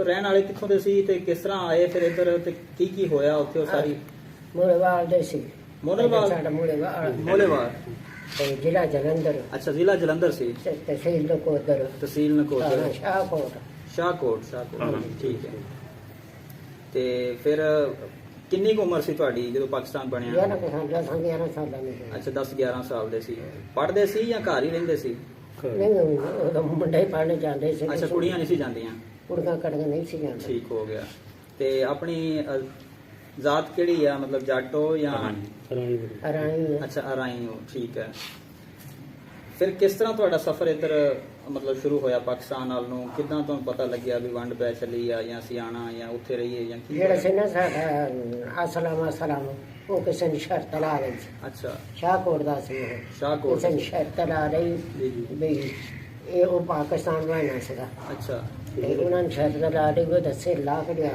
ਤੋਂ ਰਹਿਣ ਵਾਲੇ ਕਿੱਥੋਂ ਦੇ ਸੀ ਤੇ ਕਿਸ ਤਰ੍ਹਾਂ ਆਏ ਫਿਰ ਇੱਧਰ ਤੇ ਕੀ ਕੀ ਹੋਇਆ ਉੱਥੇ ਉਹ ਸਾਰੀ? ਮੂਲੇਵਾਲ ਦੇ ਸੀ। ਮੋਨਲਵਾਲ ਸਾਡਾ ਮੂਲੇਵਾਲ ਮੋਲੇਵਾਲ ਤੇ ਜ਼ਿਲ੍ਹਾ ਜਲੰਧਰ। ਅੱਛਾ ਜ਼ਿਲ੍ਹਾ ਜਲੰਧਰ ਸੀ? ਤੇ ਤਹਿਸੀਲ ਨਕੋਦਰ। ਤਹਿਸੀਲ ਨਕੋਦਰ। ਸ਼ਾਹਕੋਟ। ਸ਼ਾਹਕੋਟ ਸ਼ਾਹਕੋਟ। ਠੀਕ ਹੈ। ਤੇ ਫਿਰ ਕਿੰਨੀ ਕੁ ਉਮਰ ਸੀ ਤੁਹਾਡੀ ਜਦੋਂ ਪਾਕਿਸਤਾਨ ਬਣਿਆ? ਯਾਰ ਕਿ ਹਾਂ ਦਸਾਂ 11 ਸਾਲਾਂ ਦੀ ਸੀ। ਅੱਛਾ 10 11 ਸਾਲ ਦੇ ਸੀ। ਪੜ੍ਹਦੇ ਸੀ ਜਾਂ ਘਰ ਹੀ ਰਹਿੰਦੇ ਸੀ? ਨਹੀਂ ਉਹ ਮੁੰਡੇ ਪੜ੍ਹਨੇ ਜਾਂਦੇ ਸੀ। ਅੱਛਾ ਕੁੜੀਆਂ ਨਹੀਂ ਸੀ ਜਾਂਦੀਆਂ? ਕੁੜੀਆਂ ਕੜੀਆਂ ਨਹੀਂ ਸੀ ਜਾਂਦੇ ਠੀਕ ਹੋ ਗਿਆ। ਤੇ ਆਪਣੀ ਅ, ਜ਼ਾਤ ਕਿਹੜੀ ਆ? ਮਤਲਬ ਜਾਟੋ ਜਾਂ ਰਾਣੀ। ਅੱਛਾ ਅਰਾਈ ਹੋ ਠੀਕ ਹੈ। ਫਿਰ ਕਿਸ ਤਰ੍ਹਾਂ ਤੁਹਾਡਾ ਸਫ਼ਰ ਇੱਧਰ ਮਤਲਬ ਸ਼ੁਰੂ ਹੋਇਆ ਪਾਕਿਸਤਾਨ ਨਾਲ ਨੂੰ? ਕਿਦਾਂ ਤੁਹਾਨੂੰ ਪਤਾ ਲੱਗਿਆ ਵੀ ਵੰਡ ਪੈ ਚੱਲੀ ਆ ਜਾਂ ਅਸੀਂ ਆਣਾ ਜਾਂ ਉੱਥੇ ਰਹੀਏ ਜਾਂ ਕੀ ਜਿਹੜਾ ਸੀ ਨਾ ਸਾਡਾ ਅਸਲਾਮ ਅਸਲਾਮ ਉਹ ਕਿਸੇ ਨੇ ਸ਼ਰਤ ਲਾ ਲਈ ਸੀ। ਅੱਛਾ। ਸ਼ਾਹਕੋਟ ਦਾ ਸੀ ਉਹ। ਸ਼ਾਹਕੋਟ ਕਿਸੇ ਨੇ ਸ਼ਰਤ ਲਾ ਲਈ ਜੀ ਜੀ। ਵੀ ਇਹ ਉਹ ਪਾਕਿਸਤਾਨ ਬਣਨਾ ਸੀਗਾ। ਅੱਛਾ। ਤੇ ਉਹਨਾਂ ਨੇ ਸ਼ਰਤ ਲਾ ਲਈ ਉਹ ਦੱਸੇ ਲਾ ਕੇ ਲਿਆ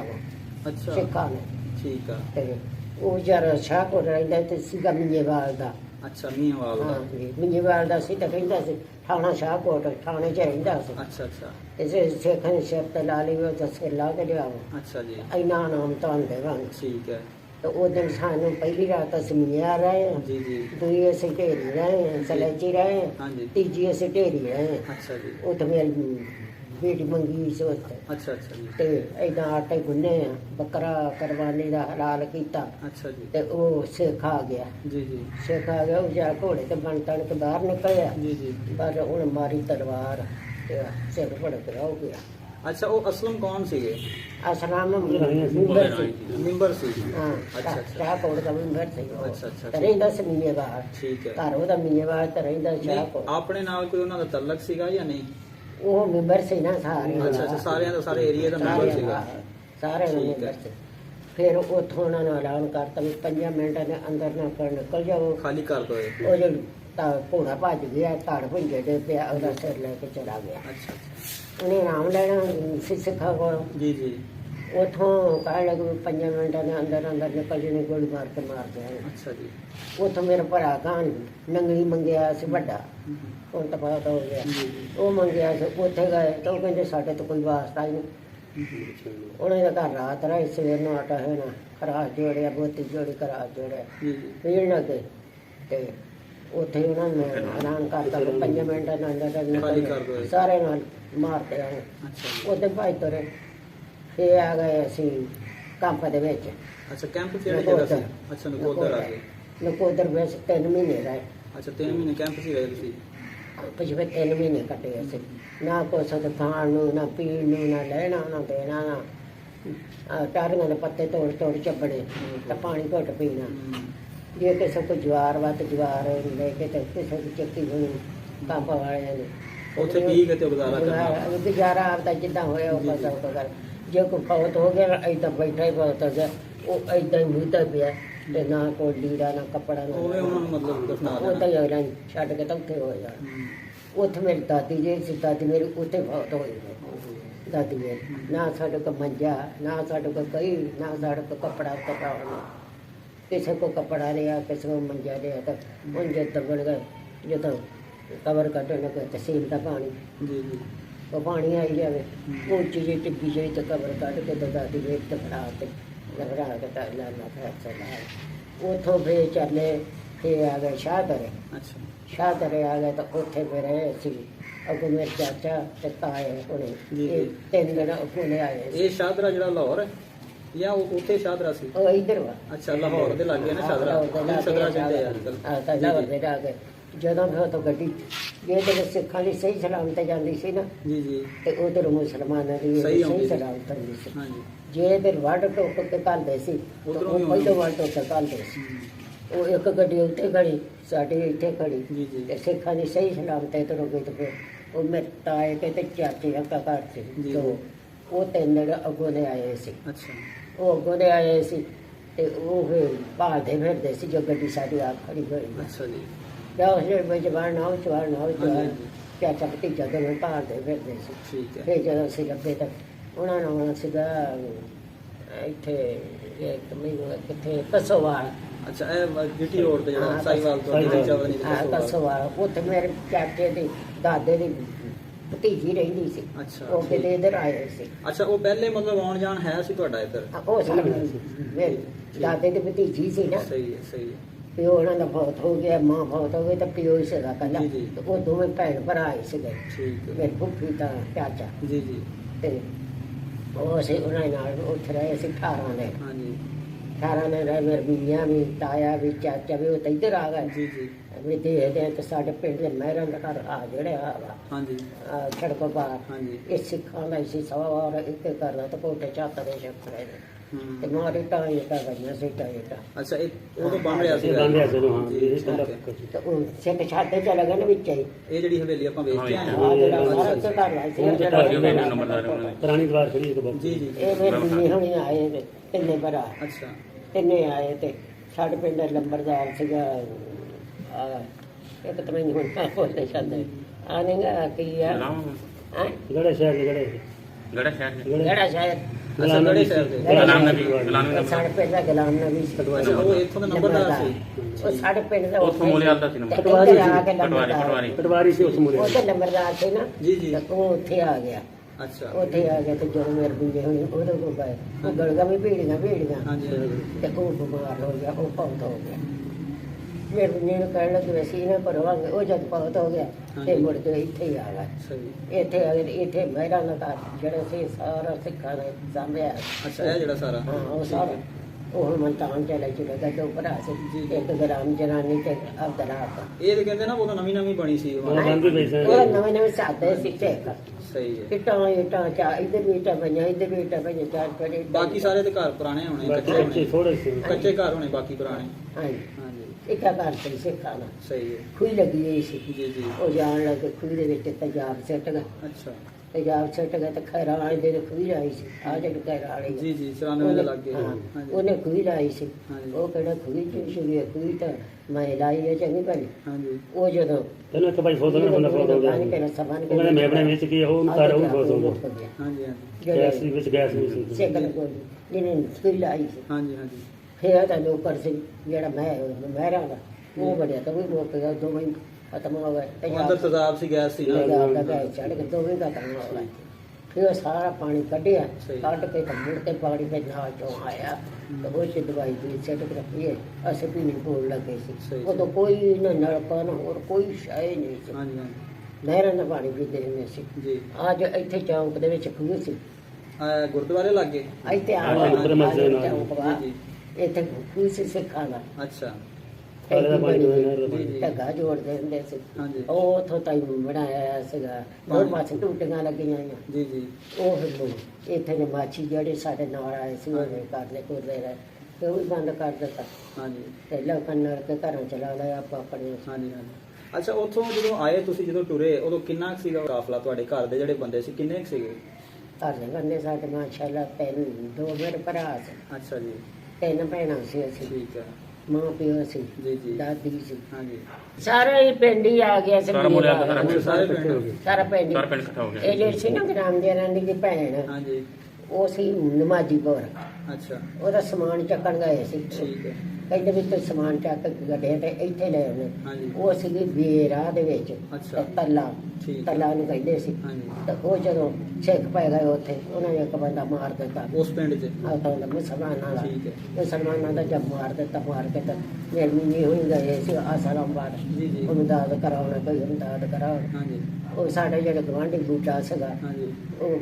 ਅੱਛਾ। ਸਿੱਖਾਂ ਨੇ। ਠੀਕ ਆ। ਤੇ ਉਹ ਜਰ ਸ਼ਾਹਕੋਟ ਰਹਿੰਦਾ ਤੇ ਸੀਗਾ ਮਿੰਜੇਵਾਲ ਦਾ। ਅੱਛਾ ਮੀਆਂਵਾਲ ਹਾਂ ਦਾ ਜੀ। ਮਿੰਜੇਵਾਲ ਦਾ ਸੀ ਤਾਂ ਕਹਿੰਦਾ ਸੀ ਥਾਣਾ ਸ਼ਾਹਕੋਟ ਥਾਣੇ ਚ ਰਹਿੰਦਾ ਸੀ। ਅੱਛਾ ਅੱਛਾ। ਤੇ ਜੇ ਸਿੱਖਾਂ ਨੇ ਸ਼ਰਤ ਲਾ ਲਈ ਉਹ ਦੱਸੇ ਲਾ ਕੇ ਲਿਆ ਅੱਛਾ ਜੀ। ਇੰਨਾ ਨਾਮ ਤਾਂ ਦੇਵਾਂਗੇ ਠੀਕ ਹੈ। ਤੇ ਉਹ ਦਿਨ ਸਾਨੂੰ ਪਹਿਲੀ ਰਾਤ ਅਸੀਂ ਮਿਲਿਆ ਰਹੇ ਹਾਂ। ਜੀ ਜੀ। ਦੂਜੀ ਅਸੀਂ ਢੇਰੀ ਰਹੇ ਹਾਂ ਸਲੇਜੀ ਰਹੇ ਹਾਂ। ਹਾਂਜੀ। ਤੀਜੀ ਅਸੀਂ ਢੇਰੀ ਰਹੇ ਹਾਂ। ਅੱਛਾ ਜੀ। ਉਹ ਤਾਂ ਮੇਰੀ ਬੇਟੀ ਮੰਗੀ ਸੀ ਉਸ ਤੇ। ਅੱਛਾ ਅੱਛਾ ਜੀ। ਤੇ ਏਦਾਂ ਆਟੇ ਗੁੰਨੇ ਆ ਬੱਕਰਾ ਕੁਰਬਾਨੀ ਦਾ ਹਲਾਲ ਕੀਤਾ। ਅੱਛਾ ਜੀ। ਤੇ ਉਹ ਸਿੱਖ ਆ ਗਿਆ। ਜੀ ਜੀ। ਸਿੱਖ ਆ ਗਿਆ ਉਹ ਜਾ ਘੋੜੇ ਤੇ ਬਣ ਤਣ ਕੇ ਬਾਹਰ ਨਿਕਲਿਆ। ਜੀ ਜੀ। ਪਰ ਹੁਣ ਮਾਰੀ ਤਲਵਾਰ ਤੇ ਸਿਰ ਫੜ ਕੇ ਹੋ ਗਿਆ। ਅੱਛਾ ਉਹ ਅਸਲਮ ਕੌਣ ਸੀਗੇ? ਅਸਲਾਮ ਮਿੰਬਰ ਸੀ। ਮੈਂਬਰ ਸੀ। ਹਾਂ ਅੱਛਾ, ਅੱਛਾ। ਸ਼ਾਹ ਕੋਲ ਦਾ ਮਿੰਬਰ ਸੀ। ਅੱਛਾ, ਅੱਛਾ, ਤੇ ਰਹਿੰਦਾ ਸੀ ਮੀਨੇਵਾਲ ਠੀਕ ਹੈ। ਘਰ ਉਹਦਾ ਮੀਨੇਵਾਲ ਤੇ ਰਹਿੰਦਾ ਕੋਲ ਆਪਣੇ ਨਾਲ ਕੋਈ ਉਹਨਾਂ ਦਾ ਤਲਕ ਸੀਗਾ ਜਾਂ ਨਹੀਂ? ਉਹ ਮਿੰਬਰ ਸੀ ਨਾ ਸਾਰੇ। ਅੱਛਾ ਅੱਛਾ ਸਾਰਿਆਂ ਦਾ ਸਾਰੇ ਏਰੀਆ ਦਾ ਮੈਂਬਰ ਸੀਗਾ। ਸਾਰੇ ਮਿੰਬਰ। ਸੀ। ਫਿਰ ਉੱਥੋਂ ਉਹਨਾਂ ਨੇ ਐਲਾਨ ਕਰਤਾ ਵੀ 5 ਮਿੰਟਾਂ ਦੇ ਅੰਦਰ ਨਾ ਕਰ ਨਿਕਲ ਜਾਓ। ਖਾਲੀ ਕਰ ਦੋ ਉਹ ਜੋ ਤਾਂ ਘੋੜਾ ਭੱਜ ਗਿਆ ਧੜ ਭੁੰਜੇ ਦੇ ਪਿਆ ਉਹਦਾ ਸਿਰ ਲੈ ਕੇ ਚਲਾ ਗਿਆ। ਅੱਛਾ ਉਹਨੇ ਨਾਮ ਲੈਣਾ ਸਿੱਖਾ ਕੋਲ। ਜੀ ਜੀ। ਉਥੋਂ ਕਹਿਣ ਲੱਗੇ ਵੀ ਪੰਜਾਂ ਮਿੰਟਾਂ ਦੇ ਅੰਦਰ ਅੰਦਰ ਨਿਕਲ ਜਣੇ ਗੋਲੀ ਮਾਰ ਕੇ ਮਾਰ ਦਿਆ ਅੱਛਾ ਜੀ। ਉਥੋਂ ਮੇਰਾ ਭਰਾ ਕਾਨ ਨੰਗਲੀ ਮੰਗਿਆ ਸੀ ਵੱਡਾ। ਹਮ, ਹੁਣ ਤਾਂ ਪਤਾ ਹੋ ਗਿਆ। ਉਹ ਮੰਗਿਆ ਸੀ ਉੱਥੇ ਗਏ ਤਾਂ ਉਹ ਕਹਿੰਦੇ ਸਾਡੇ ਤੋਂ ਕੋਈ ਵਾਸਤਾ ਹੀ ਨਹੀਂ। ਉਹਨੇ ਦਾ ਘਰ ਰਾਤ ਰਹੀ ਸਵੇਰ ਨੂੰ ਆਟਾ ਹੈ ਨਾ ਖਰਾਜ ਜੋੜਿਆ ਬੋਤੀ ਜੋੜੀ ਖਰਾਜ ਜੋੜਿਆ ਪੀਣ ਲੱਗੇ। ਤੇ ਉੱਥੇ ਉਹਨਾਂ ਨੇ ਐਲਾਨ ਕਰਤਾ ਪੰਜਾਂ ਮਿੰਟਾਂ ਦੇ ਅੰਦਰ। ਸਾਰੇ ਨਾਲ ਮਾਰਦੇ ਆਏ ਉਹਦੇ ਭਾਈ ਤੁਰੇ। ਫੇ ਆ ਗਏ ਅਸੀਂ ਕੰਪ ਦੇ ਵਿੱਚ। ਅੱਛਾ ਕੈਂਪ ਕਿਹੜੀ ਜਗ੍ਹਾ ਸੀ। ਅੱਛਾ ਨਕੋਦਰ ਆ ਗਏ। ਨਕੋਦਰ ਵਿੱਚ ਤਿੰਨ ਮਹੀਨੇ ਰਹੇ। ਅੱਛਾ 3 ਮਹੀਨੇ ਕੈਂਪ ਹੀ ਰਹੇ ਤੁਸੀਂ? ਪਿਛਲੇ ਤਿੰਨ ਮਹੀਨੇ ਕੱਟੇ ਅਸੀਂ ਨਾ ਤੇ ਖਾਣ ਨੂੰ ਨਾ ਪੀਣ ਨੂੰ ਨਾ ਲੈਣਾ ਨਾ ਦੇਣਾ ਨਾ। ਟਾਰੀਆਂ ਦੇ ਪੱਤੇ ਤੋੜ ਤੋੜ ਚੱਬਣੇ ਤੇ ਪਾਣੀ ਘੁੱਟ ਪੀਣਾ। ਜੇ ਕਿਸੇ ਕੋ ਜਵਾਰ ਵਾ ਤੇ ਜਵਾਰ ਲੈ ਕੇ ਤੇ ਕਿਸੇ ਦੀ ਚੱਕੀ ਹੋਣੀ ਕੰਪ ਵਾਲਿਆਂ ਨੇ। ਉੱਥੇ ਪੀ ਕੇ ਤੇ ਗੁਜ਼ਾਰਾ ਕਰਨਾ? ਗੁਜ਼ਾਰਾ ਆਪਦਾ ਜਿੱਦਾਂ ਹੋਇਆ ਉਹ ਬਸ। ਉਹ ਕਰ ਜੇ ਕੋਈ ਫੌਤ ਹੋ ਗਿਆ ਏਦਾਂ ਬੈਠਾ ਹੀ ਫੌਤ ਹੋ ਗਿਆ ਉਹ ਏਦਾਂ ਹੀ ਮੁੱਦਾ ਪਿਆ ਤੇ ਨਾ ਕੋਈ ਲੀੜਾ ਨਾ ਕੱਪੜਾ ਨਾ ਉਹਨਾਂ ਨੂੰ ਮਤਲਬ ਦਫਨਾ ਉਹ ਤਾਂ ਅਗਲਾ ਛੱਡ ਕੇ ਤਾਂ ਉੱਥੇ ਹੋ ਜਾ ਹਮ, ਉੱਥੇ ਮੇਰੀ ਦਾਦੀ ਜੀ ਸੀ ਦਾਦੀ ਮੇਰੀ ਉੱਥੇ ਫੌਤ ਹੋਈ ਦਾਦੀ ਮੇਰੀ ਨਾ ਸਾਡੇ ਕੋਲ ਮੰਜਾ ਨਾ ਸਾਡੇ ਕੋਲ ਕਈ ਨਾ ਸਾਡੇ ਕੋਲ ਕੱਪੜਾ ਕਪੜਾ ਕਿਸੇ ਕੋ ਕੱਪੜਾ ਲਿਆ ਕਿਸੇ ਕੋ ਮੰਜਾ ਲਿਆ ਤਾਂ ਮੰਜੇ ਦਬੜ ਗਏ ਜਦੋਂ ਕਵਰ ਕੱਢਣ ਲੱਗੇ ਤਹਿਸੀਲ ਦਾ ਪਾਣੀ। ਜੀ ਜੀ। ਉਹ ਪਾਣੀ ਆਈ ਜਾਵੇ ਉੱਚੀ ਜਿਹੀ ਟਿੱਬੀ ਜਿਹੀ ਤੇ ਕਬਰ ਕੱਢ ਕੇ ਦਾਦੀ ਵੇਖ ਤੇ ਫੜਾ ਤੇ ਲਗੜਾ ਕੇ ਤਾਂ ਲਾ ਲਾ ਫਿਰ ਚਲਾ ਉਥੋਂ ਫੇ ਚੱਲੇ ਤੇ ਆ ਗਏ ਸ਼ਾਹਦਰੇ ਅੱਛਾ। ਸ਼ਾਹਦਰੇ ਆ ਗਏ ਤਾਂ ਉੱਥੇ ਫਿਰ ਰਹੇ ਸੀ ਅਗੋ ਮੇਰੇ ਚਾਚਾ ਤੇ ਤਾਏ ਹੁਣੇ ਇਹ। ਤਿੰਨ ਦਿਨ ਹੁਣੇ ਆਏ। ਇਹ ਸ਼ਾਦਰਾ ਜਿਹੜਾ ਲਾਹੌਰ ਹੈ? ਜਾਂ ਉਹ ਉੱਥੇ ਸ਼ਾਦਰਾ ਸੀ? ਉਹ ਇਧਰ ਵਾ। ਅੱਛਾ ਲਾਹੌਰ ਦੇ ਲਾਗੇ ਨਾ ਸ਼ਾਦਰਾ ਸ਼ਾਦਰਾ ਕਹਿੰਦੇ ਆ ਲਾਹੌਰ ਦੇ ਆ ਗਏ। ਜਦੋਂ ਫਿਰ ਤੋਂ ਗੱਡੀ ਜੇ ਤੇ ਸਿੱਖਾਂ ਦੀ ਸਹੀ ਸਲਾਮਤ ਜਾਂਦੀ ਸੀ ਨਾ ਜੀ ਜੀ। ਤੇ ਉਧਰ ਮੁਸਲਮਾਨਾਂ ਦੀ ਸਹੀ ਸਹੀ। ਸਲਾਮਤ ਹੁੰਦੀ ਸੀ। ਹਾਂਜੀ। ਜੇ ਫਿਰ ਵੱਢ ਟੋਕ ਕੇ ਘੱਲਦੇ ਸੀ ਤਾਂ ਉੱਧਰੋਂ ਪਹਿਲਾਂ। ਵੱਢ ਟੋਕ ਕੇ ਘੱਲਦੇ ਸੀ। ਉਹ ਇੱਕ ਗੱਡੀ ਉੱਤੇ ਖੜੀ ਸਾਡੀ ਇੱਥੇ ਖੜੀ। ਜੀ ਜੀ। ਤੇ ਸਿੱਖਾਂ ਦੀ ਸਹੀ ਸਲਾਮਤ ਇੱਧਰੋਂ ਗਈ ਤੇ ਫਿਰ ਉਹ ਮੇਰੇ ਤਾਏ ਕੇ ਤੇ ਚਾਚੇ ਅੱਕਾ ਘਰ ਸੀ। ਦੋ। ਉਹ ਤਿੰਨ ਅੱਗੋਂ ਦੇ ਆਏ ਸੀ। ਅੱਛਾ। ਉਹ ਅੱਗੋਂ ਦੇ ਆਏ ਸੀ ਤੇ ਉਹ ਫਿਰ ਭਾਲਦੇ ਫਿਰਦੇ ਸੀ ਜੋ ਗੱਡੀ ਸਾਡੀ ਆ ਖੜੀ ਹੋਈ। ਅੱਛਾ ਜੀ। ਜਾਂ ਉਸ ਵਿੱਚ ਜਵਾਨ ਨਾ ਉਹ ਜਵਾਨ ਨਾ ਹਾਂਜੀ, ਜਵਾਨ ਹਾਂਜੀ। ਚਾਚਾ ਭਤੀਜਾ ਦੋਵੇਂ ਭਾਲਦੇ ਫਿਰਦੇ ਸੀ। ਠੀਕ ਹੈ। ਫਿਰ ਜਦੋਂ ਅਸੀਂ ਲੱਭੇ ਤਾਂ ਉਹਨਾਂ ਨੂੰ ਆਉਣਾ ਸੀਗਾ ਇੱਥੇ ਇੱਕ ਮੈਨੂੰ ਕਿੱਥੇ ਕਸੋਵਾਲ। ਅੱਛਾ ਇਹ ਜੀਟੀ ਰੋਡ ਤੇ ਜਿਹੜਾ ਹਾਂ, ਸਾਈਵਾਲ ਤੋਂ ਹਾਂ, ਚਵਰ ਨਹੀਂ ਹਾਂ ਉੱਥੇ ਮੇਰੇ ਚਾਚੇ ਦੇ ਦਾਦੇ ਦੀ ਭਤੀਜੀ ਰਹਿੰਦੀ ਸੀ। ਅੱਛਾ ਉਹ ਕਿਤੇ ਇੱਧਰ ਆਏ ਸੀ। ਅੱਛਾ ਉਹ ਪਹਿਲੇ ਮਤਲਬ ਆਉਣ ਜਾਣ ਹੈ ਸੀ ਤੁਹਾਡਾ ਇੱਧਰ? ਆ, ਉਹ ਸਾਡੇ ਮੇਰੇ ਦਾਦੇ ਦੇ ਭਤੀਜੀ ਸੀ ਨਾ। ਸਹੀ ਹੈ ਸਹੀ ਹੈ। ਪਿਓ ਉਹਨਾਂ ਦਾ ਬਹੁਤ ਹੋ ਗਿਆ ਮਾਂ ਬਹੁਤ ਹੋ ਗਈ ਤਾਂ ਪਿਓ ਹੀ ਸੀਗਾ ਕੱਲਾ ਜੀ, ਉਹ ਦੋਵੇਂ ਭੈਣ ਭਰਾ ਆਏ ਸੀਗੇ। ਠੀਕ ਹੈ। ਮੇਰੇ ਫੁੱਫੀ ਤਾਂ ਚਾਚਾ। ਜੀ ਜੀ। ਤੇ ਉਹ ਅਸੀਂ ਉਹਨਾਂ ਨਾਲ ਉੱਥੇ ਰਹੇ ਸੀ 18 ਨੇ। ਹਾਂਜੀ। 18 ਨੇ ਰਹੇ ਮੇਰੇ ਬੀਬੀਆਂ ਵੀ ਤਾਇਆ ਵੀ ਚਾਚਾ ਵੀ ਉਹ ਤਾਂ ਇੱਧਰ ਆ ਗਏ। ਜੀ ਜੀ। ਵੀ ਦੇਖਦੇ ਆ ਤੇ ਸਾਡੇ ਪਿੰਡ ਦੇ ਮਹਿਰਾਂ ਦਾ ਘਰ ਆ ਜਿਹੜਾ ਆ ਹਾਂਜੀ। ਸੜਕੋਂ ਬਾਹਰ ਹਾਂਜੀ। ਇਹ ਸਿੱਖਾਂ ਦਾ ਸੀ ਸਵਾਰ ਇੱਥੇ ਕਰਨਾ ਤੇ ਕੋਟੇ ਚਾਤ ਦੇ ਸ਼ਕਰੇ ਨੇ। ਤੇ ਹੂੰ ਮਾਰੇ ਤਾਂ ਇਹ ਤਾਂ ਗਈਆਂ ਸੀ ਤਾਂ ਇਹ ਤਾਂ। ਅੱਛਾ ਇਹ ਉਦੋਂ ਬਣ ਰਿਹਾ ਸੀ। ਇਹ ਬਣ ਰਿਹਾ ਸੀ ਹਾਂ, ਇਹ। ਤੇ ਉਹ ਸਿੱਖ ਛਾਤੇ ਚ ਲਗਨ ਵਿੱਚ ਹੀ। ਇਹ ਜਿਹੜੀ ਹਵੇਲੀ ਆਪਾਂ ਵੇਚ ਕੇ ਆਏ ਆ। ਹਾਂ ਜਿਹੜਾ ਸਾਰਾ। ਤੇ ਘਰ ਲਾ ਸੀ ਉਹ ਤਾਂ ਜਿਹੜਾ ਘਰ ਜਿਹੜਾ ਨੰਬਰਦਾਰ ਪੁਰਾਣੀ ਦੀਵਾਰ ਖੜੀ ਇੱਕ ਬਹੁਤ ਜੀ ਜੀ ਇਹ ਮੇਰੇ ਬੀਬੀ ਹੁਣੀ ਆਏ ਨੇ ਤਿੰਨੇ ਭਰਾ। ਅੱਛਾ। ਤਿੰਨੇ ਆਏ ਤੇ ਸਾਡੇ ਪਿੰਡ ਦਾ ਲੰਬਰਦਾਰ ਸੀਗਾ ਆ ਇੱਕ ਤਾਂ ਮੈਨੂੰ ਹੁਣ ਤਾਂ ਬੋਲਦੇ ਛੱਡੇ ਆਨੇਗਾ ਕੀ ਆ? ਹੈਂ? ਗੜੇ ਸ਼ਹਿਰ ਦੇ ਗੜੇ ਗੜਾ ਸ਼ਹਿਰ ਗੜੇ ਜਿਹੜਾ ਸ਼ਾਇਦ ਅੱਛਾ ਗੜੇ ਸ਼ਹਿਰ ਦੇ ਗੁਲਾਮ ਨਬੀ। ਗੁਲਾਮ ਇਹ ਸਾਡੇ ਪਿੰਡ ਦਾ ਗੁਲਾਮ ਨਬੀ ਸੀ। ਅੱਛਾ ਉਹ ਇੱਥੋਂ ਦਾ ਨੰਬਰਦਾਰ ਸੀ। ਉਹ ਸਾਡੇ ਪਿੰਡ ਦਾ ਉੱਥੋਂ ਮੂਲਿਆਲ ਦਾ ਸੀ ਨੰਬਰ। ਪਟਵਾਰੀ ਆ ਕੇ ਪਟਵਾਰੀ ਲੰਬਰਦਾਰ ਪਟਵਾਰੀ। ਪਟਵਾਰੀ ਸੀ ਉਸ ਮੁਰੇ ਉਹ ਤੇ ਲੰਬਰਦਾਰ ਸੀ ਨਾ। ਜੀ ਜੀ। ਤੇ ਉਹ ਉੱਥੇ ਆ ਗਿਆ। ਅੱਛਾ। ਉੱਥੇ ਆ ਗਿਆ ਤੇ ਜਦੋਂ ਮੇਰੇ ਬੀਜੇ ਹੋਣੀ ਉਹਦੇ ਕੋਲ ਗਏ। ਉਹ ਗਲਗਾ ਵੀ ਭੀੜੀਆਂ ਭੀੜੀਆਂ। ਹਾਂਜੀ। ਤੇ ਉਹ ਬਿਮਾਰ ਹੋ ਗਿਆ ਉਹ ਬਹੁਤ ਹੋ ਗਿਆ। ਮੇਰੇ ਬੀਜੇ ਨੂੰ ਕਹਿਣ ਲੱਗੇ ਅਸੀਂ ਇਹਨਾਂ ਕਰਵਾਂਗੇ ਉਹ ਜਦ ਬਹੁਤ ਹੋ ਗਿਆ ਤੇ ਹਾਂਜੀ। ਮੁੜ ਕੇ ਇੱਥੇ ਹੀ ਆ ਗਏ ਸਹੀ। ਇੱਥੇ ਆ ਗਏ ਤੇ ਇੱਥੇ ਮਹਿਰਾ ਦਾ ਘਰ ਜਿਹੜਾ ਸੀ ਸਾਰਾ ਸਿੱਖਾਂ ਨੇ ਸਾਂਭਿਆ। ਅੱਛਾ ਇਹ ਜਿਹੜਾ ਸਾਰਾ? ਹਾਂ ਉਹ ਸਾਰਾ। ਉਹ ਹੁਣ ਮਲਤਾਨ ਚਲੇ ਚਲੇ ਗਏ ਦੋ ਭਰਾ ਜੀ, ਸੀ। ਜੀ। ਇੱਕ ਗ੍ਰਾਮ ਜਨਾਨੀ ਤੇ ਅਬਦਰਾਤ ਇਹ ਤੇ ਕਹਿੰਦੇ ਨਾ ਉਹ ਨਵੀਂ ਨਵੀਂ ਬਣੀ ਸੀ ਉਹ। ਨਵੇਂ ਨਵੇਂ ਸਾਦੇ ਸੀ ਟੇਕ ਸਹੀ ਹੈ। ਇੱਟਾਂ ਇੱਟਾਂ ਚਾ ਇੱਧਰ ਵੀ ਇੱਟਾਂ ਪਈਆਂ ਇੱਧਰ ਵੀ ਇੱਟਾਂ ਪਈਆਂ ਚਾਰ ਪੜੇ ਬਾਕੀ ਸਾਰੇ ਤੇ ਘਰ ਪੁਰਾਣੇ ਹੋਣੇ ਕੱਚੇ ਹੋਣੇ। ਥੋੜੇ ਸੀ। ਕੱਚੇ ਘਰ ਹੋਣੇ ਬਾਕੀ ਪੁਰਾਣੇ। ਹਾਂਜੀ। ਹਾਂਜੀ ਇੱਕਾ ਘਰ ਸੀ ਸਿੱਖਾਂ ਦਾ ਸਹੀ ਹੈ। ਖੂਹ ਲੱਗੀ ਹੋਈ ਸੀ। ਜੀ ਜੀ। ਉਹ ਜਾਣ ਲੱਗੇ ਖੂਹ ਦੇ ਵਿੱਚ ਤੇਜ਼ਾਬ ਸਿੱਟ ਗਏ ਅੱਛਾ। ਤੇਜ਼ਾਬ ਸਿੱਟ ਗਏ ਤੇ ਖੈਰਾਂ ਵਾਲੇ ਦੇ ਖੂਹ ਆਈ ਸੀ। ਆ ਜਿਹੜੀ ਖੈਰਾਂ ਵਾਲੀ ਜੀ ਜੀ 94 ਦੇ ਲੱਗੇ। ਹਾਂ, ਉਹਨੇ ਖੂਹ ਲਾਈ ਸੀ। ਉਹ ਕਿਹੜਾ ਖੂਹ ਚ ਸ਼ੁਰੂ ਖੂਹ ਤਾਂ ਮੈਂ ਲਾਈ ਹੈ ਚੰਗੀ ਭਲੀ। ਹਾਂਜੀ। ਉਹ ਜਦੋਂ ਤੈਨੂੰ ਇੱਕ ਭਾਈ ਫੋਟੋ ਨਾ ਬੰਦਾ ਫੋਟੋ ਹੋ ਗਿਆ ਪਾਣੀ ਪਹਿਲਾਂ ਸਭਾ ਨੇ ਉਹ ਕਹਿੰਦਾ ਮੈਂ ਆਪਣੇ ਵਿੱਚ ਕੀ ਉਹ ਕਰ ਉਹ ਫੋਟੋ ਹੋ ਗਿਆ ਹਾਂਜੀ ਹਾਂਜੀ। ਗੈਸ ਵਿੱਚ ਗੈਸ ਵੀ ਸੀ। ਸੇਕਲ ਕੋਲ ਜਿਹਨੇ ਖੂਹ ਲਾਈ ਸੀ। ਹਾਂਜੀ ਹਾਂਜੀ। ਫੇਰ ਤਾਂ ਨੌਕਰ ਸੀ ਜਿਹੜਾ ਮੈਂ ਮਹਿਰਾਂ ਦਾ ਉਹ ਬੜਿਆ ਤਾਂ ਉਹ ਵੀ ਮੁੱਕ ਗਿਆ ਦੋਵੇਂ ਹੀ ਖਤਮ ਹੋ ਗਏ। ਉਹ ਅੰਦਰ ਤਜ਼ਾਬ ਸੀ ਗੈਸ ਸੀ ਨਾ ਤੇਜ਼ਾਬ ਦਾ ਗੈਸ ਚੜ ਕੇ ਦੋਵੇਂ ਦਾ ਕੰਮ ਹੋ ਗਿਆ। ਫਿਰ ਸਾਰਾ ਪਾਣੀ ਕੱਢਿਆ। ਕੱਢ ਕੇ ਤਾਂ ਮੁੜ ਕੇ ਪਾਣੀ ਦੇ ਨਾਲ ਚੋਂ ਆਇਆ। ਤੇ ਉਹ ਚ ਦਵਾਈ ਦੀ ਸੈੱਟ ਕੇ ਰੱਖੀ ਹੈ ਅਸੀਂ ਪੀਣੀ ਕੋਲ ਲੱਗੇ ਸਹੀ, ਸੀ ਉਦੋਂ ਕੋਈ ਨਾ ਨਲਕਾ ਨਾ ਹੋਰ ਕੋਈ ਸ਼ੈ ਨਹੀਂ ਸੀ। ਹਾਂਜੀ ਨਹਿਰਾਂ ਦਾ ਪਾਣੀ ਪੀਂਦੇ ਹੁੰਦੇ ਸੀ। ਜੀ। ਅੱਜ ਇੱਥੇ ਚੌਂਕ ਦੇ ਵਿੱਚ ਖੂਹ ਸੀ। ਆ ਗੁਰਦੁਆਰੇ ਲੱਗੇ? ਇੱਥੇ ਆ ਉੱਪਰ ਮਸਜਿਦ ਨਾਲ। ਚੌਂਕ ਵਾ। ਜੀ। ਇੱਥੇ ਖੂਹ ਸੀ ਸਿੱਖਾਂ ਦਾ। ਅੱਛਾ। ਹਾਲੇ ਦਾ ਪਾਣੀ ਹੋਇਆ ਜੀ, ਜੀ। ਧੱਗਾ ਜੋੜਦੇ ਹੁੰਦੇ ਸੀ। ਹਾਂਜੀ। ਉਹ ਉਥੋਂ ਤਾਈ ਬਣਾਇਆ ਹੋਇਆ ਸੀਗਾ। ਪਾਣੀ। ਪਾਸੇ ਟੂਟੀਆਂ ਲੱਗੀਆਂ ਹੋਈਆਂ। ਜੀ ਜੀ। ਉਹ ਹਿੱਲੂ ਇੱਥੇ ਦੇ ਮਾਛੀ ਜਿਹੜੇ ਸਾਡੇ ਨਾਲ ਆਏ ਸੀ ਉਹ ਕਰਦੇ ਤੁਰਦੇ ਰਹੇ। ਤੇ ਉਹ ਵੀ ਬੰਦ ਕਰ ਦਿੱਤਾ। ਹਾਂਜੀ। ਤੇ ਲੋਕਾਂ ਨਾਲ ਕੇ ਘਰਾਂ ਚਲਾ ਲਿਆ ਆਪਾਂ ਆਪਣੇ। ਹਾਂਜੀ ਹਾਂਜੀ। ਅੱਛਾ ਉੱਥੋਂ ਜਦੋਂ ਆਏ ਤੁਸੀਂ ਜਦੋਂ ਟੁਰੇ ਉਦੋਂ ਕਿੰਨਾ ਕੁ ਸੀਗਾ ਕਾਫਲਾ ਤੁਹਾਡੇ ਘਰ ਦੇ ਜਿਹੜੇ ਬੰਦੇ ਸੀ? ਕਿੰਨੇ ਕੁ ਸੀਗੇ? ਘਰ ਦੇ ਬੰਦੇ ਸਾਡੇ ਮਾਸ਼ਾਅੱਲਾ ਤਿੰਨ ਦੋ ਮੇਰੇ ਭਰਾ ਸੀ। ਅੱਛਾ ਜੀ। ਤਿੰਨ ਭੈਣਾਂ ਸੀ ਅਸੀਂ। ਠੀਕ ਹੈ ਮਾਂ ਪਿਓ ਸੀ ਜੀ ਜੀ। ਦਾਦੀ ਸੀ। ਹਾਂਜੀ। ਸਾਰਾ ਹੀ ਪਿੰਡ ਹੀ ਆ ਗਿਆ ਸੀ। ਸਾਰਾ ਮੇਰਾ। ਸਾਰਾ ਅੱਛਾ, ਸਾਰੇ ਪਿੰਡ। ਸਾਰਾ ਪਿੰਡ ਹੀ। ਸਾਰਾ ਪਿੰਡ ਇਕੱਠਾ ਹੋ ਗਿਆ। ਇਹ ਜਿਹੜੀ ਸੀ ਨਾ ਗ੍ਰਾਮ ਦੇ ਰਾਂਡੀ ਦੀ ਭੈਣ ਹਾਂਜੀ। ਉਹ ਸੀ ਨਮਾਜੀ ਕੌਰ। ਅੱਛਾ। ਉਹਦਾ ਸਮਾਨ ਚੱਕਣ ਗਏ ਸੀ। ਠੀਕ ਹੈ। ਕਹਿੰਦੇ ਵੀ ਤੇ ਸਮਾਨ ਚੱਕ ਕੇ ਗੱਡੇ ਤੇ ਇੱਥੇ ਲੈ ਆਉਣੇ ਹਾਂਜੀ। ਉਹ ਸੀਗੀ ਬੇਰਾ ਦੇ ਵਿੱਚ ਅੱਛਾ। ਤੱਲਾ ਠੀਕ। ਤੱਲਾ ਨੂੰ ਕਹਿੰਦੇ ਸੀ। ਹਾਂਜੀ। ਤੇ ਉਹ ਜਦੋਂ ਸਿੱਖ ਪੈ ਗਏ ਉੱਥੇ ਉਹਨਾਂ ਨੇ ਇੱਕ ਬੰਦਾ ਮਾਰ ਦਿੱਤਾ। ਉਸ ਪਿੰਡ 'ਚ? ਆ ਤਾਂ ਉਹਦਾ ਮੁਸਲਮਾਨਾਂ ਦਾ। ਠੀਕ ਹੈ। ਮੁਸਲਮਾਨਾਂ ਦਾ ਜਦ ਮਾਰ ਦਿੱਤਾ ਮਾਰ ਕੇ ਤਾਂ ਮੇਰੀ ਨਹੀਂ ਹੋਈ ਗਏ ਸੀ ਆਸਲਾਮਾਬਾਦ ਜੀ ਜੀ। ਉਹਨੂੰ ਦਾਦ ਕਰਾਉਣਾ ਕੋਈ ਉਹਨੂੰ ਦਾਦ ਕਰਾਉਣਾ। ਹਾਂਜੀ। ਉਹ ਸਾਡੇ ਜਿਹੜੇ ਗਵਾਂਢੀ ਬੂਟਾ ਸੀਗਾ ਹਾਂਜੀ। ਉਹ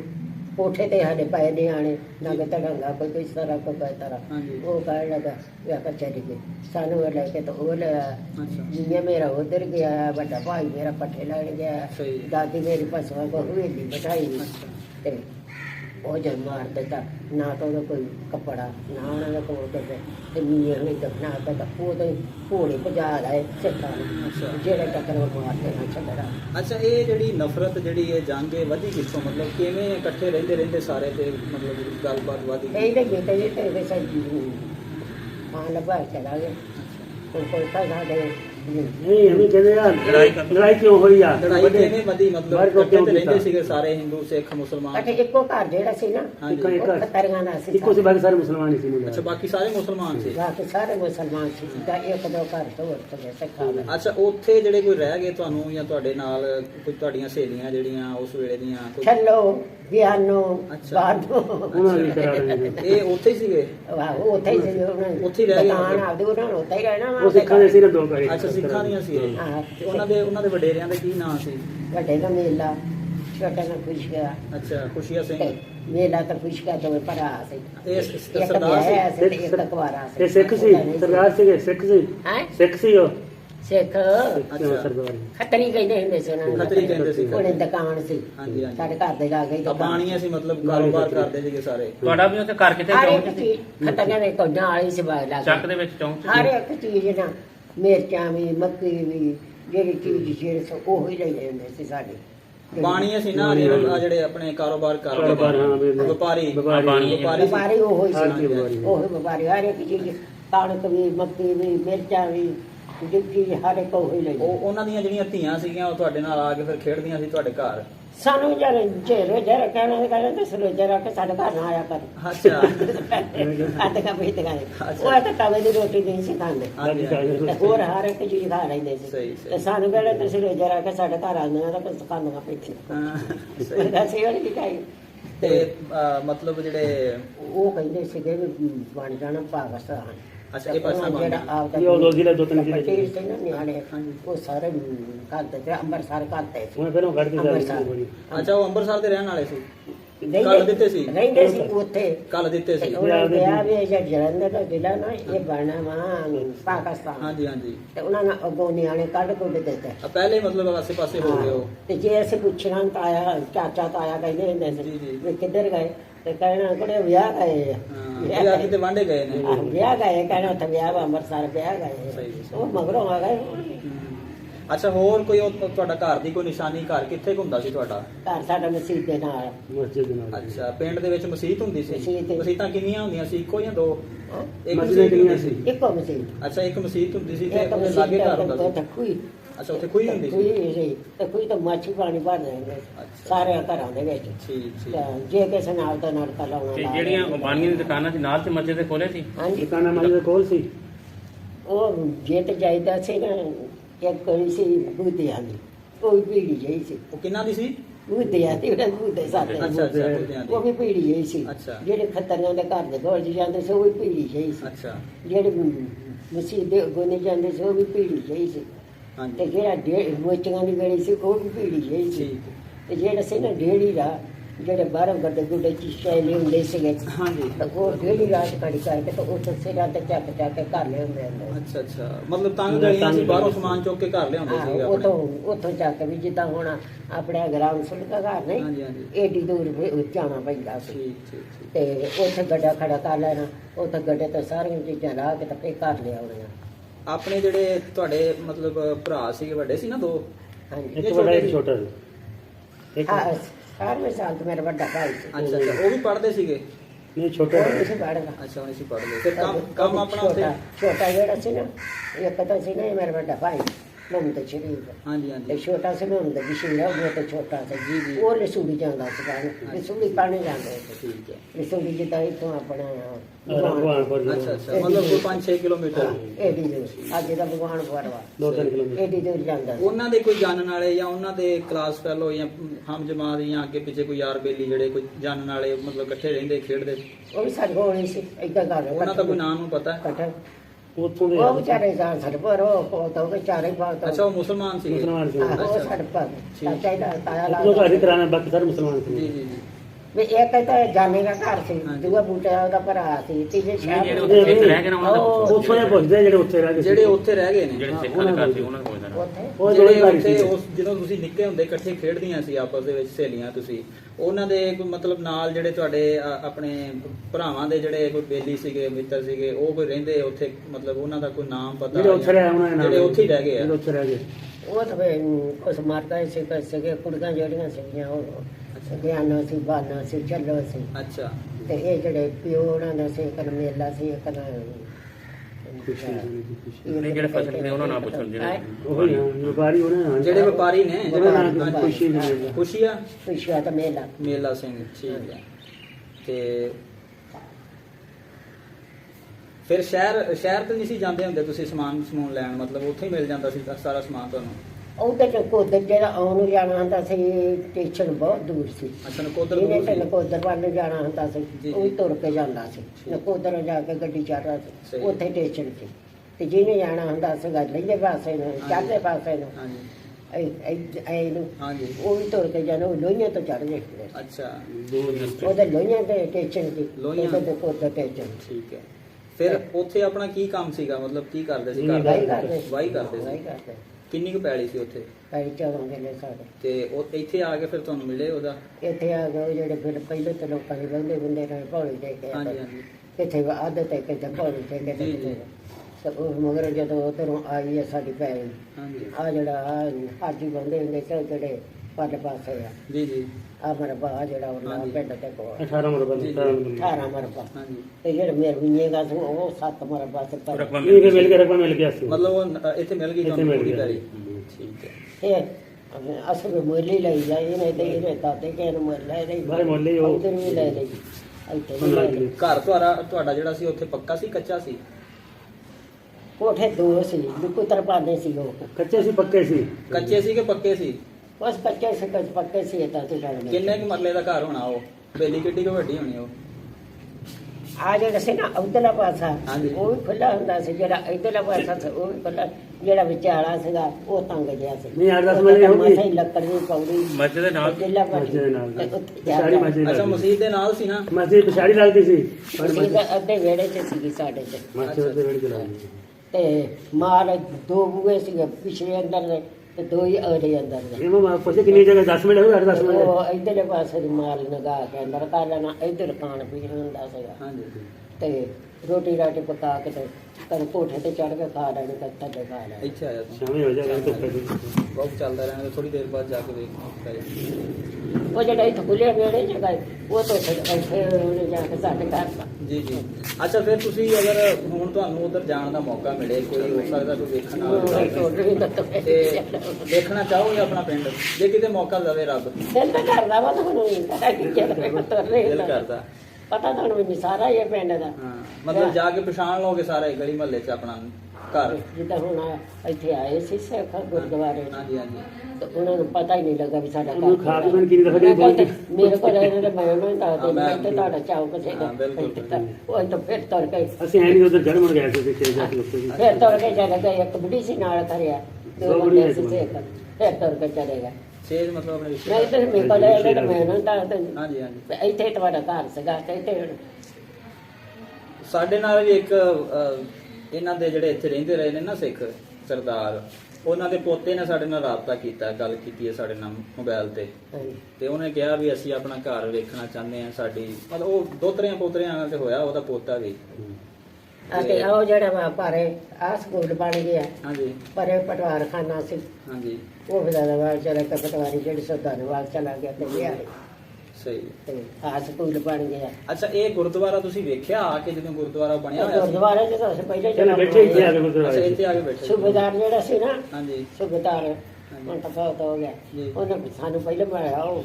ਕੋਠੇ ਤੇ ਸਾਡੇ ਪਏ ਨਿਆਣੇ ਨਾ ਕਿ ਤੜੰਗਾ ਕੋਈ ਕਿਸ ਤਰ੍ਹਾਂ ਕੋਈ ਕੋਈ ਤਰ੍ਹਾਂ ਹਾਂਜੀ। ਉਹ ਕਹਿਣ ਲੱਗਾ ਵੀ ਆਪਾਂ ਚੱਲ ਗਏ ਸਾਨੂੰ ਉਹ ਲੈ ਕੇ ਤਾਂ ਉਹ ਲਿਆ ਅੱਛਾ। ਜੀਆ ਮੇਰਾ ਉਧਰ ਗਿਆ ਵੱਡਾ ਭਾਈ ਮੇਰਾ ਪੱਠੇ ਲੈਣ ਗਿਆ ਸਹੀ। ਦਾਦੀ ਮੇਰੀ ਪਸਵਾ ਕੋ ਹਵੇਲੀ ਬਿਠਾਈ। ਅੱਛਾ। ਤੇ ਉਹ ਜਦ ਮਾਰ ਦਿੱਤਾ ਨਾ ਤਾਂ ਉਹਦਾ ਕੋਈ ਕੱਪੜਾ ਨਾ ਉਹਨਾਂ ਦਾ ਕੋਲ ਕਰਦੇ ਤੇ ਮੀਆਂ ਨੇ ਦਫਨਾ ਤਾਂ ਉਹ ਤੇ ਘੋੜੇ ਭਜਾ ਲਾਏ ਸਿੱਖਾਂ ਨੂੰ। ਅੱਛਾ। ਜਿਹੜੇ ਟੱਕਰ ਉਹ ਮਾਰਦੇ ਨਾ ਛੱਡਣਾ। ਅੱਛਾ ਇਹ ਜਿਹੜੀ ਨਫ਼ਰਤ ਜਿਹੜੀ ਇਹ ਜੰਗ ਇਹ ਵਧੀ ਕਿੱਥੋਂ? ਮਤਲਬ ਕਿਵੇਂ ਇਕੱਠੇ ਰਹਿੰਦੇ ਰਹਿੰਦੇ ਸਾਰੇ ਤੇ ਮਤਲਬ ਗੱਲਬਾਤ ਵਧੀ? ਇਹਦੇ ਬੇਟੇ ਜੀ ਤੇ ਵੇ ਸੱਜੀ ਹਾਂ ਲੱਭਾ ਚਲਾ ਗਿਆ। ਕੋਈ ਕੋਈ ਤਾਂ ਸਾਡੇ ਨਹੀਂ ਐਵੇਂ ਕਹਿੰਦੇ ਆ ਲੜਾਈ ਕਿਉਂ ਹੋਈ ਆ? ਲੜਾਈ ਕਿਵੇਂ ਵਧੀ? ਮਤਲਬ ਬਾਹਰ ਇਕੱਠੇ ਕਿਉਂ ਤੇ ਰਹਿੰਦੇ? ਸੀਗੇ ਸਾਰੇ ਹਿੰਦੂ ਸਿੱਖ ਮੁਸਲਮਾਨ? ਅਠੇ ਇੱਕੋ ਘਰ ਜਿਹੜਾ ਸੀ ਨਾ ਇੱਕੋ ਇੱਕ ਉਹ ਖਤਰੀਆਂ ਦਾ ਸੀ ਇੱਕੋ ਸੀ ਬਾਕੀ ਸਾਰੇ ਮੁਸਲਮਾਨ ਹੀ ਸੀ ਅੱਛਾ ਬਾਕੀ ਸਾਰੇ ਮੁਸਲਮਾਨ ਸੀ? ਬਾਕੀ ਸਾਰੇ ਮੁਸਲਮਾਨ ਸੀ ਤਾਂ ਇੱਕ ਦੋ ਘਰ ਤੋਂ ਵਰਤ ਗਏ ਸਿੱਖਾਂ ਦੇ ਅੱਛਾ ਉੱਥੇ ਜਿਹੜੇ ਕੋਈ ਰਹਿ ਗਏ ਤੁਹਾਨੂੰ ਜਾਂ ਤੁਹਾਡੇ ਨਾਲ ਕੋਈ ਤੁਹਾਡੀਆਂ ਸਹੇਲੀਆਂ ਜਿਹੜੀਆਂ ਉਸ ਵੇਲੇ ਦੀਆਂ ਕੋਈ ਛੱਲੋ ਅੱਛਾ। ਬਾਦੋ ਉਹਨਾਂ ਦੀ ਕਰਾ ਰਹੇ ਨੇ। ਇਹ ਉੱਥੇ ਹੀ ਸੀਗੇ? ਵਾਹ ਉਹ ਉੱਥੇ ਹੀ ਸੀ ਉਹਨਾਂ ਉੱਥੇ ਹੀ ਰਹਿ ਗਏ। ਆਪਦੇ ਉਹਨਾਂ ਨੂੰ ਉੱਥੇ ਹੀ ਰਹਿਣਾ ਵਾ ਉਹ ਸਿੱਖਾਂ ਦੇ ਸੀ ਨਾ ਦੋ ਕਰੇ ਅੱਛਾ ਸਿੱਖਾਂ ਦੀਆਂ ਸੀ ਇਹ। ਹਾਂ ਤੇ ਉਹਨਾਂ ਦੇ ਉਹਨਾਂ ਦੇ ਵਡੇਰਿਆਂ ਦੇ ਕੀ ਨਾਂ ਸੀ? ਵੱਡੇ ਦਾ ਮੇਲਾ ਛੋਟੇ ਦਾ ਖੁਸ਼ਕਾ ਅੱਛਾ ਖੁਸ਼ੀਆ ਸਿੰਘ। ਤੇ ਮੇਲਾ ਤਾਂ ਖੁਸ਼ਕਾ ਤੋਂ ਭਰਾ ਸੀ। ਇਹ ਸ- ਸ- ਇੱਕ ਸਰਦਾਰ ਸੀ ਵਿਆਹਿਆ ਸੀ? ਤੇ ਇੱਕ ਕੁਆਰਾ ਸੀ। ਇਹ ਸਿੱਖ ਸੀ? ਸਰਦਾਰ ਸੀਗੇ? ਸਿੱਖ ਸੀ? ਹੈ? ਸਿੱਖ ਸੀ ਉਹ? ਸਿੱਖ। ਅੱਛਾ। ਸਰਦਾਰ। ਖੱਤਰੀ ਕਹਿੰਦੇ ਹੁੰਦੇ ਸੀ ਉਹਨਾਂ ਨੂੰ। ਖੱਤਰੀ ਕਹਿੰਦੇ ਸੀ। ਉਹਨੇ ਦੁਕਾਨ ਸੀ। ਹਾਂਜੀ ਹਾਂਜੀ। ਸਾਡੇ ਘਰ ਦੇ ਲਾਗੇ ਹੀ ਦੁਕਾਨ। ਬਾਣੀਆਂ ਸੀ ਮਤਲਬ ਕਾਰੋਬਾਰ ਕਰਦੇ ਸੀਗੇ ਸਾਰੇ। ਤੁਹਾਡਾ ਵੀ ਉੱਥੇ ਘਰ ਕਿਤੇ ਹਰ ਚੌਂਕ ਇੱਕ ਸੀ? ਚੀਜ਼ ਖੱਤਰੀਆਂ ਦੇ ਕੋਡਾਂ ਵਾਲੀ ਸੀ ਬਾਗ ਲਾਗੇ ਚੱਕ ਦੇ ਵਿੱਚ ਚੌਂਕ ਚ ਹਰ ਸੀ? ਇੱਕ ਚੀਜ਼ ਨਾ ਮਿਰਚਾਂ ਵੀ ਮੱਕੀ ਵੀ ਜਿਹੜੀ ਚੀਜ਼ ਜਿਹੜੇ ਸੋ ਉਹ ਹੀ ਲੈ ਜਾਂਦੇ ਸੀ ਸਾਡੇ ਬਾਣੀਆਂ ਸੀ ਨਾ ਜਿਹੜੇ ਆਹ ਜਿਹੜੇ ਆਪਣੇ ਕਾਰੋਬਾਰ ਕਾਰੋਬਾਰ, ਹਾਂ, ਵੀ- ਕਰਦੇ ਵਪਾਰੀ ਵਪਾਰੀ। ਬਾਣੀਆਂ ਵਪਾਰੀ ਸੀ। ਵਪਾਰੀ ਉਹ ਹੀ ਹਰ ਸੀ ਚੀਜ਼ ਵਪਾਰੀ। ਉਹ ਹੀ ਵਪਾਰੀ ਹਰ ਇੱਕ ਚੀਜ਼ ਕਣਕ ਵੀ ਮੱਕੀ ਵੀ ਮਿਰਚਾਂ ਵੀ ਜਿਹੜੀ ਚੀਜ਼ ਹਰ ਇੱਕ ਉਹ ਹੀ ਲੈ ਉਹ ਉਹਨਾਂ ਦੀਆਂ ਜਿਹੜੀਆਂ ਧੀਆਂ ਸੀਗੀਆਂ ਉਹ ਤੁਹਾਡੇ ਨਾਲ ਆ ਕੇ ਫਿਰ ਖੇਡਦੀਆਂ ਸੀ ਤੁਹਾਡੇ ਘਰ ਸਾਨੂੰ ਜਰ ਜੇ ਜਰ ਕਹਿਣਾ ਤੇ ਕਹਿੰਦੇ ਤੇ ਸਲੋ ਜਰਾ ਕੇ ਸਾਡੇ ਘਰ ਨਾ ਆਇਆ ਕਰ। ਅੱਛਾ। ਅੱਧ ਕਾ ਵੀ ਤੇ ਉਹ ਤਾਂ ਤਵੇ ਦੀ ਰੋਟੀ ਨਹੀਂ ਸੀ ਖਾਂਦੇ ਤੇ। ਹੋਰ ਹਰ ਇੱਕ ਚੀਜ਼ ਖਾ ਲੈਂਦੇ ਸੀ। ਤੇ ਸਾਨੂੰ ਕਹਿੰਦੇ ਤੇ ਸਲੋ ਜਰਾ ਕੇ ਸਾਡੇ ਘਰ ਆਉਂਦੇ ਤਾਂ ਕੁਝ ਖਾਂਦੀਆਂ ਪੈਂਦੀਆਂ ਹਾਂ, ਸਹੀ। ਵਾਲੀ ਵੀ ਖਾਈ ਤੇ ਮਤਲਬ ਜਿਹੜੇ ਉਹ ਕਹਿੰਦੇ ਸੀਗੇ ਵੀ ਬਣ ਜਾਣਾ ਪਾਕਿਸਤਾਨ ਅੱਛਾ, ਇਹ ਪਾਕਿਸਤਾਨ ਬਣ ਜਿਹੜਾ ਜਾਣਾ। ਆਪਦਾ ਇਹ ਉਹ ਦੋ ਜ਼ਿਲ੍ਹੇ, ਦੋ ਤਿੰਨ ਜ਼ਿਲ੍ਹੇ ਪਟੇਲ ਸੀ ਨਾ ਨਿਆਣੇ ਹਾਂਜੀ। ਉਹ ਸਾਰੇ ਕਰਦੇ ਤੇ ਅੰਮ੍ਰਿਤਸਰ ਕਰਦੇ ਸੀ ਉਹਨੇ ਪਹਿਲਾਂ ਕੱਢ ਕੇ ਅੰਮ੍ਰਿਤਸਰ। ਸਾਰੀ ਅੱਛਾ ਉਹ ਅੰਮ੍ਰਿਤਸਰ ਦੇ ਰਹਿਣ ਵਾਲੇ ਸੀ ਰਹਿੰਦੇ- ਕੱਲ੍ਹ ਦਿੱਤੇ ਸੀ? ਰਹਿੰਦੇ ਸੀ ਉੱਥੇ। ਕੱਲ ਦਿੱਤੇ ਸੀ। ਤੇ ਉਹਨਾਂ ਨੇ ਕਿਹਾ ਵੀ ਇਹ ਜਿਹੜਾ ਜਲੰਧਰ ਦਾ ਜ਼ਿਲ੍ਹਾ ਨਾ ਇਹ ਬਣਨਾ ਵਾ ਪਾਕਿਸਤਾਨ। ਹਾਂਜੀ ਹਾਂਜੀ। ਤੇ ਉਹਨਾਂ ਨੇ ਅੱਗੋਂ ਨਿਆਣੇ ਕੱਢ ਕੁੱਢ ਦਿੱਤੇ। ਆ ਪਹਿਲੇ ਮਤਲਬ ਆਸੇ ਪਾਸੇ ਹੋ ਗਏ ਉਹ। ਤੇ ਜੇ ਅਸੀਂ ਪੁੱਛਣਾ ਤਾਂ ਆਇਆ ਚਾਚਾ ਤਾਇਆ ਕਹਿੰਦੇ ਹੁੰਦੇ। ਸੀ ਵੀ ਕਿੱਧਰ ਗਏ? ਤੇ ਕਹਿਣਾ ਕੋੜੇ ਵਿਆਹ ਗਏ ਆ। ਹਾਂ ਇਹ ਆ ਕਿਤੇ ਵਾਂਡੇ ਗਏ ਨੇ। ਆਹ, ਵਿਆਹ ਗਏ ਕਹਿਣਾ ਉੱਥੇ ਵਿਆਹ ਵਾ ਅੰਮ੍ਰਿਤਸਰ ਵਿਆਹ ਗਏ। ਉਹ ਮਗਰੋਂ ਆ ਗਏ। ਅੱਛਾ ਹੋਰ ਕੋਈ ਉਹ ਤੁਹਾਡਾ ਘਰ ਦੀ ਕੋਈ ਨਿਸ਼ਾਨੀ ਘਰ ਕਿੱਥੇ ਹੁੰਦਾ ਸੀ ਤੁਹਾਡਾ? ਘਰ ਸਾਡਾ ਮਸੀਤ ਦੇ ਨਾਲ। ਮਸਜਿਦ ਦੇ ਨਾਲ। ਅੱਛਾ ਪਿੰਡ ਦੇ ਵਿੱਚ ਮਸਜਿਦ ਹੁੰਦੀ ਸੀ? ਮਸੀਤ। ਮਸਜਿਦਾਂ ਕਿੰਨੀਆਂ ਹੁੰਦੀਆਂ ਸੀ? ਇੱਕੋ ਜਾਂ ਦੋ। ਇੱਕ ਮਸਜਿਦਾਂ ਮਸਜਿਦ ਕਿੰਨੀਆਂ ਹੁੰਦੀ ਸੀ? ਇੱਕੋ ਮਸੀਤ ਅੱਛਾ ਇੱਕ ਮਸਜਿਦ ਹੁੰਦੀ ਸੀ ਤੇ ਇੱਕ ਉਹਦੇ ਲਾਗੇ ਮਸੀਤ ਘਰ ਹੁੰਦਾ ਤੇ ਸੀ ਖੂਹੀ। ਅੱਛਾ ਉੱਥੇ ਖੂਹੀ ਹੁੰਦੀ ਸੀ? ਖੂਹੀ ਸੀ। ਤੇ ਖੂਹੀ ਤਾਂ ਮਾਛੀ ਪਾਣੀ ਭਰ ਦਿੰਦੇ ਅੱਛਾ। ਸਾਰੇ ਘਰਾਂ ਦੇ ਵਿੱਚ। ਠੀਕ ਠੀਕ। ਤਾਂ ਜੇ ਕਿਸੇ ਨਾਲ ਤਾਂ ਨੜਕਾ ਲਾਉਣਾ ਤੇ ਲਾ ਜਿਹੜੀਆਂ। ਬਾਣੀਆਂ ਦੀ ਦੁਕਾਨਾਂ ਸੀ ਨਾਲ ਤੇ ਮਸਜਿਦ ਦੇ ਕੋਲੇ ਸੀ? ਹਾਂਜੀ। ਦੁਕਾਨਾਂ ਮਾਲੀ ਦੇ ਕੋਲ ਸੀ? ਉਹ ਜੇ ਤੇ ਜਾਇਦਾ ਸੀ ਨਾ ਸੀ ਬੁੱਧਿਆਂ ਦੀ ਉਹ ਵੀ ਪੀੜੀ ਜਿਹੀ ਸੀ। ਉਹ ਕਿੰਨਾ ਦੀ ਸੀ? ਬੁੱਧਿਆਂ ਦੀ ਉਹਨਾਂ ਬੁੱਧੇ ਸਾਥੇ ਅੱਛਾ ਉਹ ਵੀ ਪੀੜੀ ਜਿਹੀ ਸੀ। ਅੱਛਾ। ਜਿਹੜੇ ਖੱਤਰੀਆਂ ਦੇ ਘਰ ਦੇ ਕੋਲ ਜਾਂਦੇ ਸੀ ਉਹ ਵੀ ਪੀੜੀ ਜਿਹੀ ਸੀ। ਅੱਛਾ। ਜਿਹੜੇ ਮਸੀਹ ਦੇ ਅੱਗੋਂ ਨਹੀਂ ਜਾਂਦੇ ਸੀ ਉਹ ਵੀ ਪੀੜੀ ਜਿਹੀ ਸੀ। ਤੇ ਹਾਂਜੀ ਜਿਹੜਾ ਡੇ ਮੋਚੀਆਂ ਦੀ ਗਲੀ ਸੀ ਉਹ ਵੀ ਪੀੜੀ ਜਿਹੀ ਸੀ। ਠੀਕ। ਤੇ ਜਿਹੜਾ ਸੀ ਨਾ ਡੇੜੀ ਦਾ ਜਿਹੜੇ ਬਾਹਰੋਂ ਗੱਡੇ ਗੁੱਡੇ ਚੀਸ਼ੇ ਲਿਆਉਂਦੇ ਸੀਗੇ ਹਾਂਜੀ। ਤਾਂ ਉਹ ਡੇੜੀ ਰਾਤ ਕੜੀ ਕਰਕੇ ਤਾਂ ਉਹ ਸਿਰਾਂ ਤੇ ਚੱਕ ਚੱਕ ਕੇ ਘਰ ਲਿਆਉਂਦੇ ਹੁੰਦੇ ਸੀ। ਅੱਛਾ ਅੱਛਾ। ਮਤਲਬ ਤੰਗ ਗਲੀਆਂ ਸੀ ਬਾਹਰੋਂ ਸਮਾਨ ਚੁੱਕ ਕੇ ਘਰ ਲਿਆਉਂਦੇ ਹਾਂ, ਸੀਗੇ ਉਥੋਂ ਆਪਣੇ। ਉਥੋਂ ਚੱਕ ਵੀ ਜਿੱਦਾਂ ਹੁਣ ਆਪਣੇ ਗ੍ਰਾਮ ਸੁਲਕਾ ਘਰ ਹਾਂਜੀ, ਨਹੀਂ? ਹਾਂਜੀ। ਏਡੀ ਦੂਰ ਵੀ ਉਹ ਜਾਣਾ ਪੈਂਦਾ ਸੀ। ਠੀਕ ਠੀਕ ਠੀਕ। ਤੇ ਉੱਥੇ ਗੱਡਾ ਖੜਾ ਕਰ ਲੈਣਾ ਉੱਥੇ ਗੱਡੇ ਤੋਂ ਸਾਰੀਆਂ ਚੀਜ਼ਾਂ ਲਾ ਕੇ ਤਾਂ ਫੇਰ ਘਰ ਲਿਆਉਣੀਆਂ ਆਪਣੇ ਜਿਹੜੇ ਤੁਹਾਡੇ ਮਤਲਬ ਭਰਾ ਸੀਗੇ ਵੱਡੇ ਸੀ ਨਾ ਦੋ? ਹਾਂਜੀ। ਇੱਕ ਵੱਡਾ ਇੱਕ ਛੋਟਾ ਸੀ। ਇੱਕ ਹਾਂ ਸਾਰਵੇਂ ਸਾਲ ਤੋਂ ਮੇਰਾ ਵੱਡਾ ਭਾਈ ਸੀ। ਅੱਛਾ ਅੱਛਾ ਉਹ ਵੀ ਪੜ੍ਹਦੇ ਸੀਗੇ? ਨਹੀਂ ਛੋਟਾ ਉਹ ਨਹੀਂ ਸੀ ਪੜ੍ਹਦਾ ਅੱਛਾ ਉਹ ਨਹੀਂ ਸੀ ਪੜ੍ਹਦੇ। ਫਿਰ ਕੰਮ ਕੰਮ ਆਪਣਾ ਉੱਥੇ? ਛੋਟਾ ਜਿਹੜਾ ਸੀ ਨਾ ਇੱਕ ਤਾਂ ਸੀ ਨਾ ਇਹ ਮੇਰਾ ਵੱਡਾ ਭਾਈ ਮੁਹੰਮਦ ਸ਼ਰੀਫ ਹਾਂਜੀ ਹਾਂਜੀ। ਛੋਟਾ ਸੀ ਮੁਹੰਮਦ ਬਸ਼ੀਰ ਉਹ ਤੇ ਛੋਟਾ ਸੀ। ਜੀ, ਜੀ। ਉਹ ਲਸੂੜੀ ਜਾਂਦਾ ਸੀ ਪਾਣੀ ਲਸੂੜੀ ਪਾਣੀ ਜਾਂਦਾ ਸੀ। ਠੀਕ ਹੈ। ਲਸੂੜੀ ਜਿੱਦਾਂ ਇੱਥੋਂ ਆਪਣਾ ਅੱਛਾ ਅੱਛਾ। ਮਤਲਬ ਕੋਈ 5-6 ਕਿਲੋਮੀਟਰ। ਏਡੀ ਦੂਰ ਅੱਜ ਦਾ ਭਗਵਾਨ ਦੋ ਤਿੰਨ ਕਿਲੋਮੀਟਰ। ਏਡੀ ਦੂਰ ਜਾਂਦਾ ਉਹਨਾਂ ਦੇ ਕੋਈ ਜਾਣਨ ਵਾਲੇ ਜਾਂ ਉਹਨਾਂ ਦੇ ਕਲਾਸ ਫੈਲੋ ਜਾਂ ਹਮ ਜਮਾਤ ਜਾਂ ਅੱਗੇ ਪਿੱਛੇ ਕੋਈ ਯਾਰ ਬੇਲੀ ਜਿਹੜੇ ਕੋਈ ਜਾਣਨ ਵਾਲੇ ਮਤਲਬ ਇਕੱਠੇ ਰਹਿੰਦੇ ਖੇਡਦੇ? ਉਹ ਵੀ ਸਾਡੇ ਕੋਲ ਨਹੀਂ ਸੀ। ਏਦਾਂ ਕਰ ਉਹਨਾਂ ਦਾ ਕੋਈ ਨਾਮ ਨੂੰ ਪਤਾ? ਹੈ? ਉੱਥੋਂ ਦੇ ਉਹ ਵਿਚਾਰੇ ਜਾਣ ਸਾਡੇ ਪਰ ਉਹ ਤਾਂ ਉਹ ਵਿਚਾਰੇ ਬਾਤ ਅੱਛਾ ਉਹ ਮੁਸਲਮਾਨ ਸੀ। ਉਹ ਸਾਡੇ ਪਰ ਚਾਚਾ ਇਹਦਾ ਤਾਇਆ ਉਹ ਹੀ ਲਾ ਕਰਾਣਾ ਬਾਕੀ ਸਾਰੇ ਮੁਸਲਮਾਨ ਜੀ ਸੀ ਜੀ ਜੀ। ਵੀ ਇੱਕ ਤਾਂ ਜਾਣੇ ਦਾ ਘਰ ਸੀ। ਦੂਆ ਬੂਟਾ ਉਹਦਾ ਭਰਾ ਸੀ ਤੀਜੇ ਜਿਹੜੇ ਸ਼ਹਿਰ ਉੱਥੇ ਇੱਥੇ ਰਹਿ ਗਏ ਨਾ ਉਹਨਾਂ ਦਾ ਉਹ- ਪੁੱਛੋ। ਉੱਥੋਂ ਦੇ ਪੁੱਛਦੇ ਜਿਹੜੇ ਉੱਥੇ ਰਹਿ ਗਏ ਸੀ। ਜਿਹੜੇ ਉੱਥੇ ਰਹਿ ਗਏ ਨੇ ਜਿਹੜੇ ਸਿੱਖਾਂ ਦੇ ਉਹਨਾਂ ਘਰ ਸੀ ਉਹਨਾਂ ਨਾ ਉੱਥੇ ਉਹ ਜਿਹੜੇ ਜਿਹੜੇ ਉੱਥੇ ਸੀ ਉਸ ਜਦੋਂ ਤੁਸੀਂ ਨਿੱਕੇ ਹੁੰਦੇ ਇਕੱਠੇ ਖੇਡਦੀਆਂ ਸੀ ਆਪਸ ਦੇ ਵਿੱਚ ਸਹੇਲੀਆਂ ਤੁਸੀਂ ਉਹਨਾਂ ਦੇ ਕੋਈ ਮਤਲਬ ਨਾਲ ਜਿਹੜੇ ਤੁਹਾਡੇ ਅ, ਆਪਣੇ ਭਰਾਵਾਂ ਦੇ ਜਿਹੜੇ ਕੋਈ ਬੇਲੀ ਸੀਗੇ ਮਿੱਤਰ ਸੀਗੇ ਉਹ ਕੋਈ ਰਹਿੰਦੇ ਉੱਥੇ ਮਤਲਬ ਉਹਨਾਂ ਦਾ ਕੋਈ ਨਾਮ ਪਤਾ ਜਿਹੜੇ ਉੱਥੇ ਰਹੇ ਉਹਨਾਂ ਦੇ ਨਾਮ ਜਿਹੜੇ ਉੱਥੇ ਹੀ ਰਹਿ ਗਏ ਜਿਹੜੇ ਆ ਉੱਥੇ ਰਹਿ ਗਏ ਉਹ ਤਾਂ ਫਿਰ ਕੁਛ ਮਾਰਦਾ ਸੀ ਕੁਛ ਸੀਗੇ ਕੁੜੀਆਂ ਜਿਹੜੀਆਂ ਸੀਗੀਆਂ ਉਹ ਗਿਆਨੋ ਸੀ ਬਾਨੋ ਸੀ ਚੱਲੋ ਸੀ। ਅੱਛਾ। ਤੇ ਇਹ ਜਿਹੜੇ ਪਿਓ ਉਹਨਾਂ ਦਾ ਸੀ ਇੱਕ ਮੇਲਾ ਸੀ ਇੱਕ ਨਾ ਖੁਸ਼ੀ ਹੋਣੀ ਜੀ, ਖੁਸ਼ੀ। ਨਹੀਂ, ਜਿਹੜੇ ਫਸਲ ਨੇ ਉਹਨਾਂ ਨਾਲ ਪੁੱਛੋ, ਜਿਹੜੇ- ਹੈਂ? ਉਹ ਹੀ ਆ, ਵਪਾਰੀ ਉਹਨਾਂ ਨਾਲ। ਜਿਹੜੇ ਵਪਾਰੀ ਨੇ ਉਹਨਾਂ ਨਾਲ ਹਾਂਜੀ। ਖੁਸ਼ੀ ਨਹੀਂ ਖੁਸ਼ੀਆ ਖੁਸ਼ੀਆ ਤਾਂ ਮੇਲਾ। ਮੇਲਾ ਸਿੰਘ ਠੀਕ ਹੈ ਤੇ ਫਿਰ ਸ਼ਹਿਰ ਸ਼ਹਿਰ ਤੇ ਨਹੀਂ ਸੀ ਜਾਂਦੇ ਹੁੰਦੇ ਤੁਸੀਂ ਸਮਾਨ ਸਮੂਨ ਲੈਣ ਮਤਲਬ ਉੱਥੇ ਹੀ ਮਿਲ ਜਾਂਦਾ ਸੀ ਸਾਰਾ ਸਮਾਨ ਤੁਹਾਨੂੰ? ਉਹਦੇ ਚ ਕੋਦਰ ਜਿਹੜਾ ਆਉਣ ਨੂੰ ਜਾਣਾ ਹੁੰਦਾ ਸੀ ਸਟੇਸ਼ਨ ਬਹੁਤ ਦੂਰ ਸੀ। ਅੱਛਾ ਨਕੋਦਰ ਦੂਰ ਤੇ ਸੀ ਨਕੋਦਰ ਵੱਲ ਨੂੰ ਜਾਣਾ ਹੁੰਦਾ ਜੀ, ਸੀ ਉਹ ਵੀ ਜੀ। ਤੁਰ ਕੇ ਜਾਂਦਾ ਸੀ। ਨਕੋਦਰ ਜਾ ਕੇ ਗੱਡੀ ਚੜ੍ਹਦਾ ਸੀ। ਉੱਥੇ ਸਟੇਸ਼ਨ ਸੀ ਤੇ ਜਿਹਨੇ ਜਾਣਾ ਹੁੰਦਾ ਸੀਗਾ ਲੈਂਦੇ ਪਾਸੇ ਨੂੰ। ਚਾਹਦੇ ਪਾਸੇ ਨੂੰ। ਹਾਂਜੀ। ਐ ਨੂੰ। ਹਾਂਜੀ। ਉਹ ਵੀ ਤੁਰ ਕੇ ਜਾਣਾ ਉਹ ਲੋਹੀਆਂ ਤੋਂ ਹੁੰਦੇ ਸੀ ਅੱਛਾ। ਉਹਦੇ ਲੋਹੀਆਂ ਤੇ ਸਟੇਸ਼ਨ ਸੀ ਲੋਹੀਆਂ। ਉਹਦੇ ਨਕੋਦਰ ਸਟੇਸ਼ਨ ਠੀਕ ਹੈ। ਫਿਰ ਉੱਥੇ ਆਪਣਾ ਕੀ ਕੰਮ ਸੀਗਾ? ਮਤਲਬ ਕੀ ਕਰਦੇ ਸੀ? ਵਾਈ ਕਰਦੇ ਸੀ। ਵਾਈ ਕਰਦੇ ਸੀ। ਕਿੰਨੀ ਕੁ ਪੈਲੀ ਸੀ ਉੱਥੇ? ਪੈਰੀ ਚੌਦਾਂ ਕਿੱਲੇ ਸਾਡੇ ਤੇ ਉਹ ਇੱਥੇ ਆ ਕੇ ਫਿਰ ਤੁਹਾਨੂੰ ਮਿਲੇ ਉਹਦਾ? ਇੱਥੇ ਆ ਗਏ ਉਹ ਜਿਹੜੇ ਫਿਰ ਪਹਿਲੇ ਤੇ ਲੋਕਾਂ ਦੇ ਬੰਦੇ ਬੰਦੇ ਨਾਲ ਭੌਲੀ ਦੇ ਕੇ ਹਾਂਜੀ ਹਾਂਜੀ। ਕਿਥੇ ਆਦਤ ਤੇ ਕਿਤੇ ਭੌਲੀ ਤੇ ਜੀ, ਕਿਤੇ ਜੀ। ਤੇ ਉਹ ਮਗਰ ਜਦੋਂ ਉਧਰੋਂ ਆਈ ਹੈ ਸਾਡੀ ਪੈਲੀ ਹਾਂਜੀ। ਆ ਜਿਹੜਾ ਹਾਜੀ ਬੰਦੇ ਹੁੰਦੇ ਸੀ ਉਹ ਜਿਹੜੇ ਪਰਲੇ ਪਾਸੇ ਆ। ਜੀ ਜੀ। ਆ ਮਰਬਾ ਆਹ ਜਿਹੜਾ ਉਹਨਾਂ ਹਾਂਜੀ। ਪਿੰਡ ਤੇ ਕੋਲ। 18 ਮਰਬਾ ਜੀ, ਜੀ। 18 ਮਰਬਾ 18 ਮਰਬਾ। ਹਾਂਜੀ। ਤੇ ਜਿਹੜੇ ਮੇਰੇ ਵੀਏਗਾ ਸੀ ਉਹ 7 ਮਰਬਾ ਸੀ ਪਰ ਰਕਬਾ ਇਹ ਫਿਰ ਮਿਲ ਕੇ ਰਕਬਾ ਮਿਲ ਗਿਆ ਸੀ। ਮਤਲਬ ਉਹ ਨ- ਇੱਥੇ ਮਿਲ ਗਈ ਇੱਥੇ ਤੁਹਾਨੂੰ ਮਿਲ ਪੂਰੀ ਗਿਆ। ਪੈਲੀ ਠੀਕ ਹੈ। ਇਹ ਅਸਲ ਵਿੱਚ ਮੁੱਲ ਹੀ ਲਈ ਜਾਏ ਇਹਨੇ ਤੇ ਇਹਨੇ ਤਾਂ ਤੇ ਕਿਹਨ ਮੁੱਲ ਲੈ ਲਈ। ਬਾਹਰ ਮੁੱਲ ਹੀ ਉਹ- ਉੱਧਰ ਵੀ ਲੈ ਲਈ। ਇੱਥੇ ਵੀ 15 ਲੈ ਕਿੱਲੇ। ਲਈ। ਘਰ ਤੁਹਾਡਾ ਤੁਹਾਡਾ ਜਿਹੜਾ ਸੀ ਉੱਥੇ ਪੱਕਾ ਸੀ ਕੱਚਾ ਸੀ? ਕੋਠੇ ਦੋ ਸੀ ਦੁਕੁਤਰ ਪਾਦੇ ਸੀ ਉਹ। ਕੱਚੇ ਸੀ ਪੱਕੇ ਸੀ? ਕੱਚੇ ਸੀ ਕਿ ਪੱਕੇ ਸੀ? ਬਸ ਕੱਚੇ ਸੀ ਕੁਝ ਪੱਕੇ ਸੀ ਤਾਂ ਤੇ ਗੱਲ ਕਿੰਨੇ ਕੁ ਮਰਲੇ ਦਾ ਘਰ ਹੋਣਾ ਉਹ? ਬੇਲੀ ਕਿੱਡੀ ਕੁ ਵੱਡੀ ਹੋਣੀ ਉਹ? ਆ ਜਿਹੜਾ ਸੀ ਨਾ ਉਧਰਲਾ ਪਾਸਾ ਹਾਂਜੀ। ਉਹ ਵੀ ਖੁੱਲਾ ਹੁੰਦਾ ਸੀ ਜਿਹੜਾ ਇਧਰਲਾ ਪਾਸਾ ਸੀ ਉਹ ਵੀ ਖੁੱਲਾ ਜਿਹੜਾ ਵਿਚਾਲਾ ਸੀਗਾ ਉਹ ਤੰਗ ਜਿਹਾ ਸੀ। ਨਹੀਂ, ਅੱਠ ਦਸ ਮਰਲੇ ਹੋਊਗੀ। ਮਸਾਂ ਹੀ ਲੱਕੜ ਦੀ ਪੌੜੀ ਮਸਜਿਦ ਦੇ ਨਾਲ? ਜਿੱਲਾ ਮਸਜਿਦ ਦੇ ਨਾਲ ਤੇ ਉੱਥੇ ਜਾ ਪਿਛਾੜੀ ਕੇ- ਮਸਜਿਦ ਅੱਛਾ ਲੱਗਦੀ ਮਸਜਿਦ ਦੇ ਨਾਲ ਸੀ ਨਾ? ਮਸਜਿਦ ਪਿਛਾੜੀ ਲੱਗਦੀ ਸੀ ਪਰ ਮਸਜਿਦ ਅੱਧੇ ਵਿਹੜੇ 'ਚ ਸੀਗੀ ਸਾਡੇ ਤੇ ਮਸਜਿਦ ਦੇ ਵੇੜ ਚ ਲੱਗਦੀ ਸੀ ਤੇ ਮਾਲ ਦੋ ਬੂਏ ਸੀਗੇ ਪਿਛਲੇ ਅੰਦਰ ਦੇ। ਤੇ ਦੋ ਹੀ ਅਗਲੇ ਅੰਦਰ ਦੇ ਇਹ ਮੈਂ ਪੁੱਛੇ ਕਿੰਨੀ ਜਗ੍ਹਾ 10 ਮਿੰਟ ਹੋ ਗਏ 10 ਮਿੰਟ ਉਹ ਇਧਰਲੇ ਪਾਸੇ ਦੀ ਮਾਲ ਨਗਾ ਕੇ ਅੰਦਰ ਕਰ ਲੈਣਾ ਇਧਰ ਖਾਣ ਪੀਣ ਹੁੰਦਾ ਸੀਗਾ। ਹਾਂਜੀ। ਤੇ ਰੋਟੀ ਰਾਟੀ ਪਕਾ ਕੇ ਤੇ ਕਦੇ ਕੋਠੇ ਤੇ ਚੜ ਕੇ ਖਾ ਲੈਣੀ ਕਦੇ ਥੱਲੇ ਖਾ ਲੈਣੀ। ਤੂੰ। ਸ਼ਾਮੇ ਹੋ ਜਾਏਗਾ ਧੁੱਪ ਬਹੁਤ ਚੱਲਦਾ ਰਹਿਣਾ ਥੋੜੀ ਦੇਰ ਬਾਅਦ ਜਾ ਕੇ ਵੇਖ ਉਹ ਜਿਹੜਾ ਇੱਥੇ ਖੁੱਲੇ ਵੇੜੇ ਜਗ੍ਹਾ ਹੈ, ਉਹ ਤੋਂ ਇੱਥੇ ਇੱਥੇ ਉਹਨੇ ਜਾ ਕੇ ਸਾਡੇ ਘਰ ਦਾ। ਜੀ ਜੀ। ਅੱਛਾ ਫਿਰ ਤੁਸੀਂ ਅਗਰ ਹੁਣ ਤੁਹਾਨੂੰ ਉਧਰ ਜਾਣ ਦਾ ਮੌਕਾ ਮਿਲੇ ਕੋਈ ਹੋ ਸਕਦਾ ਕੋਈ ਵੇਖਣ ਉਹ ਆਵੇ ਰਹੀ ਤਾਂ ਦੇਖਣਾ ਚਾਹੋਗੇ ਆਪਣਾ ਪਿੰਡ? ਜੇ ਕਿਤੇ ਮੌਕਾ ਦੇਵੇ ਰੱਬ। ਦਿਲ ਤਾਂ ਕਰਦਾ ਵਾ ਤੁਹਾਨੂੰ ਦਿਲ ਤਾਂ। ਕਰਦਾ। ਪਤਾ ਤੁਹਾਨੂੰ ਵੀ ਸਾਰਾ ਹੀ ਹੈ ਪਿੰਡ ਦਾ। ਹਾਂ ਮਤਲਬ ਜਾ ਕੇ ਪਛਾਣ ਲਓਗੇ ਸਾਰੇ ਗਲੀ ਮਹੱਲੇ 'ਚ ਆਪਣਾ। ਘਰ। ਜਿੱਦਾਂ ਹੁਣ ਇੱਥੇ ਆਏ ਸੀ ਸਿੱਖ ਗੁਰਦੁਆਰੇ। ਹਾਂਜੀ ਹਾਂਜੀ। ਤੇ ਉਹਨਾਂ ਨੂੰ ਪਤਾ ਹੀ ਨਹੀਂ ਲੱਗਾ ਵੀ ਸਾਡਾ ਘਰ ਖਾ ਕੇ ਮੈਂ ਕਿਹਾ ਤੇ ਮੇਰੇ ਕੋਲ ਇਹਨਾਂ ਦੇ ਮੈਂ ਉਹਨਾਂ ਨੂੰ ਦੱਸ ਹਾਂ, ਮੈਂ- ਦੇ ਤੇ ਤੁਹਾਡਾ ਚਾਉ ਕਿਸੇ ਦਾ ਹਾਂ, ਬਿਲਕੁਲ, ਬਿਲਕੁਲ। ਉਹ ਤਾਂ ਫਿਰ ਤੁਰ ਕੇ ਅਸੀਂ ਐ ਨਹੀਂ ਉਧਰ ਜੜ ਮੁੜ ਗਏ ਸੀ ਦੇਖੇ ਜਾ ਕੇ ਉੱਥੇ ਵੀ ਫਿਰ ਤੁਰ ਕੇ ਚਲੇ ਗਏ ਇੱਕ ਬੁੱਢੀ ਸੀ ਨਾਲ ਕਰਿਆ ਦੋ ਦੋ ਬੁੜੀਆਂ ਸੀ ਸੀ। ਸਿੱਖ। ਫਿਰ ਤੁਰ ਕੇ ਚਲੇ ਗਏ। ਸੇਜ ਮਤਲਬ ਆਪਣੇ ਮੈਂ ਰਿਸ਼ਤੇਦਾਰ ਇੱਧਰ ਮੇਰੇ ਕੋਲ ਇਹਨਾਂ ਦੇ ਮੈਂ ਉਹਨਾਂ ਨੂੰ ਦੱਸ ਦਿੰਦੀ। ਹਾਂਜੀ ਹਾਂਜੀ। ਇੱਥੇ ਤੁਹਾਡਾ ਘਰ ਸੀਗਾ ਤੇ ਇੱਥੇ ਸਾਡੇ ਨਾਲ ਵੀ ਇੱਕ ਅਹ, ਇਹਨਾਂ ਦੇ ਜਿਹੜੇ ਇੱਥੇ ਰਹਿੰਦੇ ਰਹੇ ਨੇ ਨਾ ਸਿੱਖ ਸਰਦਾਰ ਉਹਨਾਂ ਦੇ ਪੋਤੇ ਨੇ ਸਾਡੇ ਨਾਲ ਰਾਬਤਾ ਕੀਤਾ ਗੱਲ ਕੀਤੀ ਹੈ ਸਾਡੇ ਨਾਲ ਮੋਬਾਈਲ ਤੇ। ਤੇ ਉਹਨੇ ਕਿਹਾ ਵੀ ਅਸੀਂ ਆਪਣਾ ਘਰ ਵੇਖਣਾ ਚਾਹੁੰਦੇ ਹਾਂ ਸਾਡੀ ਮਤਲਬ ਉਹ ਦੋਤਰਿਆਂ ਪੋਤਰਿਆਂ ਨਾਲ ਤੇ ਹੋਇਆ ਉਹਦਾ ਪੋਤਾ ਵੀ। ਅਤੇ ਉਹ ਜਿਹੜਾ ਵਾ ਭਾਰੇ ਆ ਸਕੂਲ ਬਣ ਗਿਆ। ਹਾਂਜੀ। ਪਰੇ ਪਟਵਾਰ ਖਾਨਾ ਸੀ। ਹਾਂਜੀ। ਉਹ ਵਿਦਾਦਵਾਰ ਚਲੇ ਕੇ ਪਟਵਾਰੀ ਜਿਹੜੀ ਸਦਾਨਵਾਰ ਚਲਾ ਗਿਆ ਤੇ ਗਿਆ। ਸਹੀ। ਤੇ ਆ ਸਕੂਲ ਬਣ ਗਿਆ। ਅੱਛਾ ਇਹ ਗੁਰਦੁਆਰਾ ਤੁਸੀਂ ਵੇਖਿਆ ਆ ਕੇ ਜਦੋਂ ਗੁਰਦੁਆਰਾ ਬਣਿਆ ਹੋਇਆ ਸੀ? ਗੁਰਦੁਆਰੇ ਚ ਤਾਂ ਅਸੀਂ ਪਹਿਲੇ ਚਲ ਜਦੋਂ ਬੈਠੇ ਇੱਥੇ ਆ ਕੇ ਅੱਛਾ ਗੁਰਦੁਆਰੇ ਇੱਥੇ ਆ ਕੇ ਬੈਠੇ। ਸੀ। ਸੂਬੇਦਾਰ ਜਿਹੜਾ ਸੀ ਨਾ ਹਾਂਜੀ। ਸੂਬੇਦਾਰ ਹੁਣ ਤਾਂ ਬਹੁਤ ਹੋ ਗਿਆ। ਜੀ। ਉਹਨੇ ਸਾਨੂੰ ਪਹਿਲੇ ਬਣਾਇਆ ਉਹ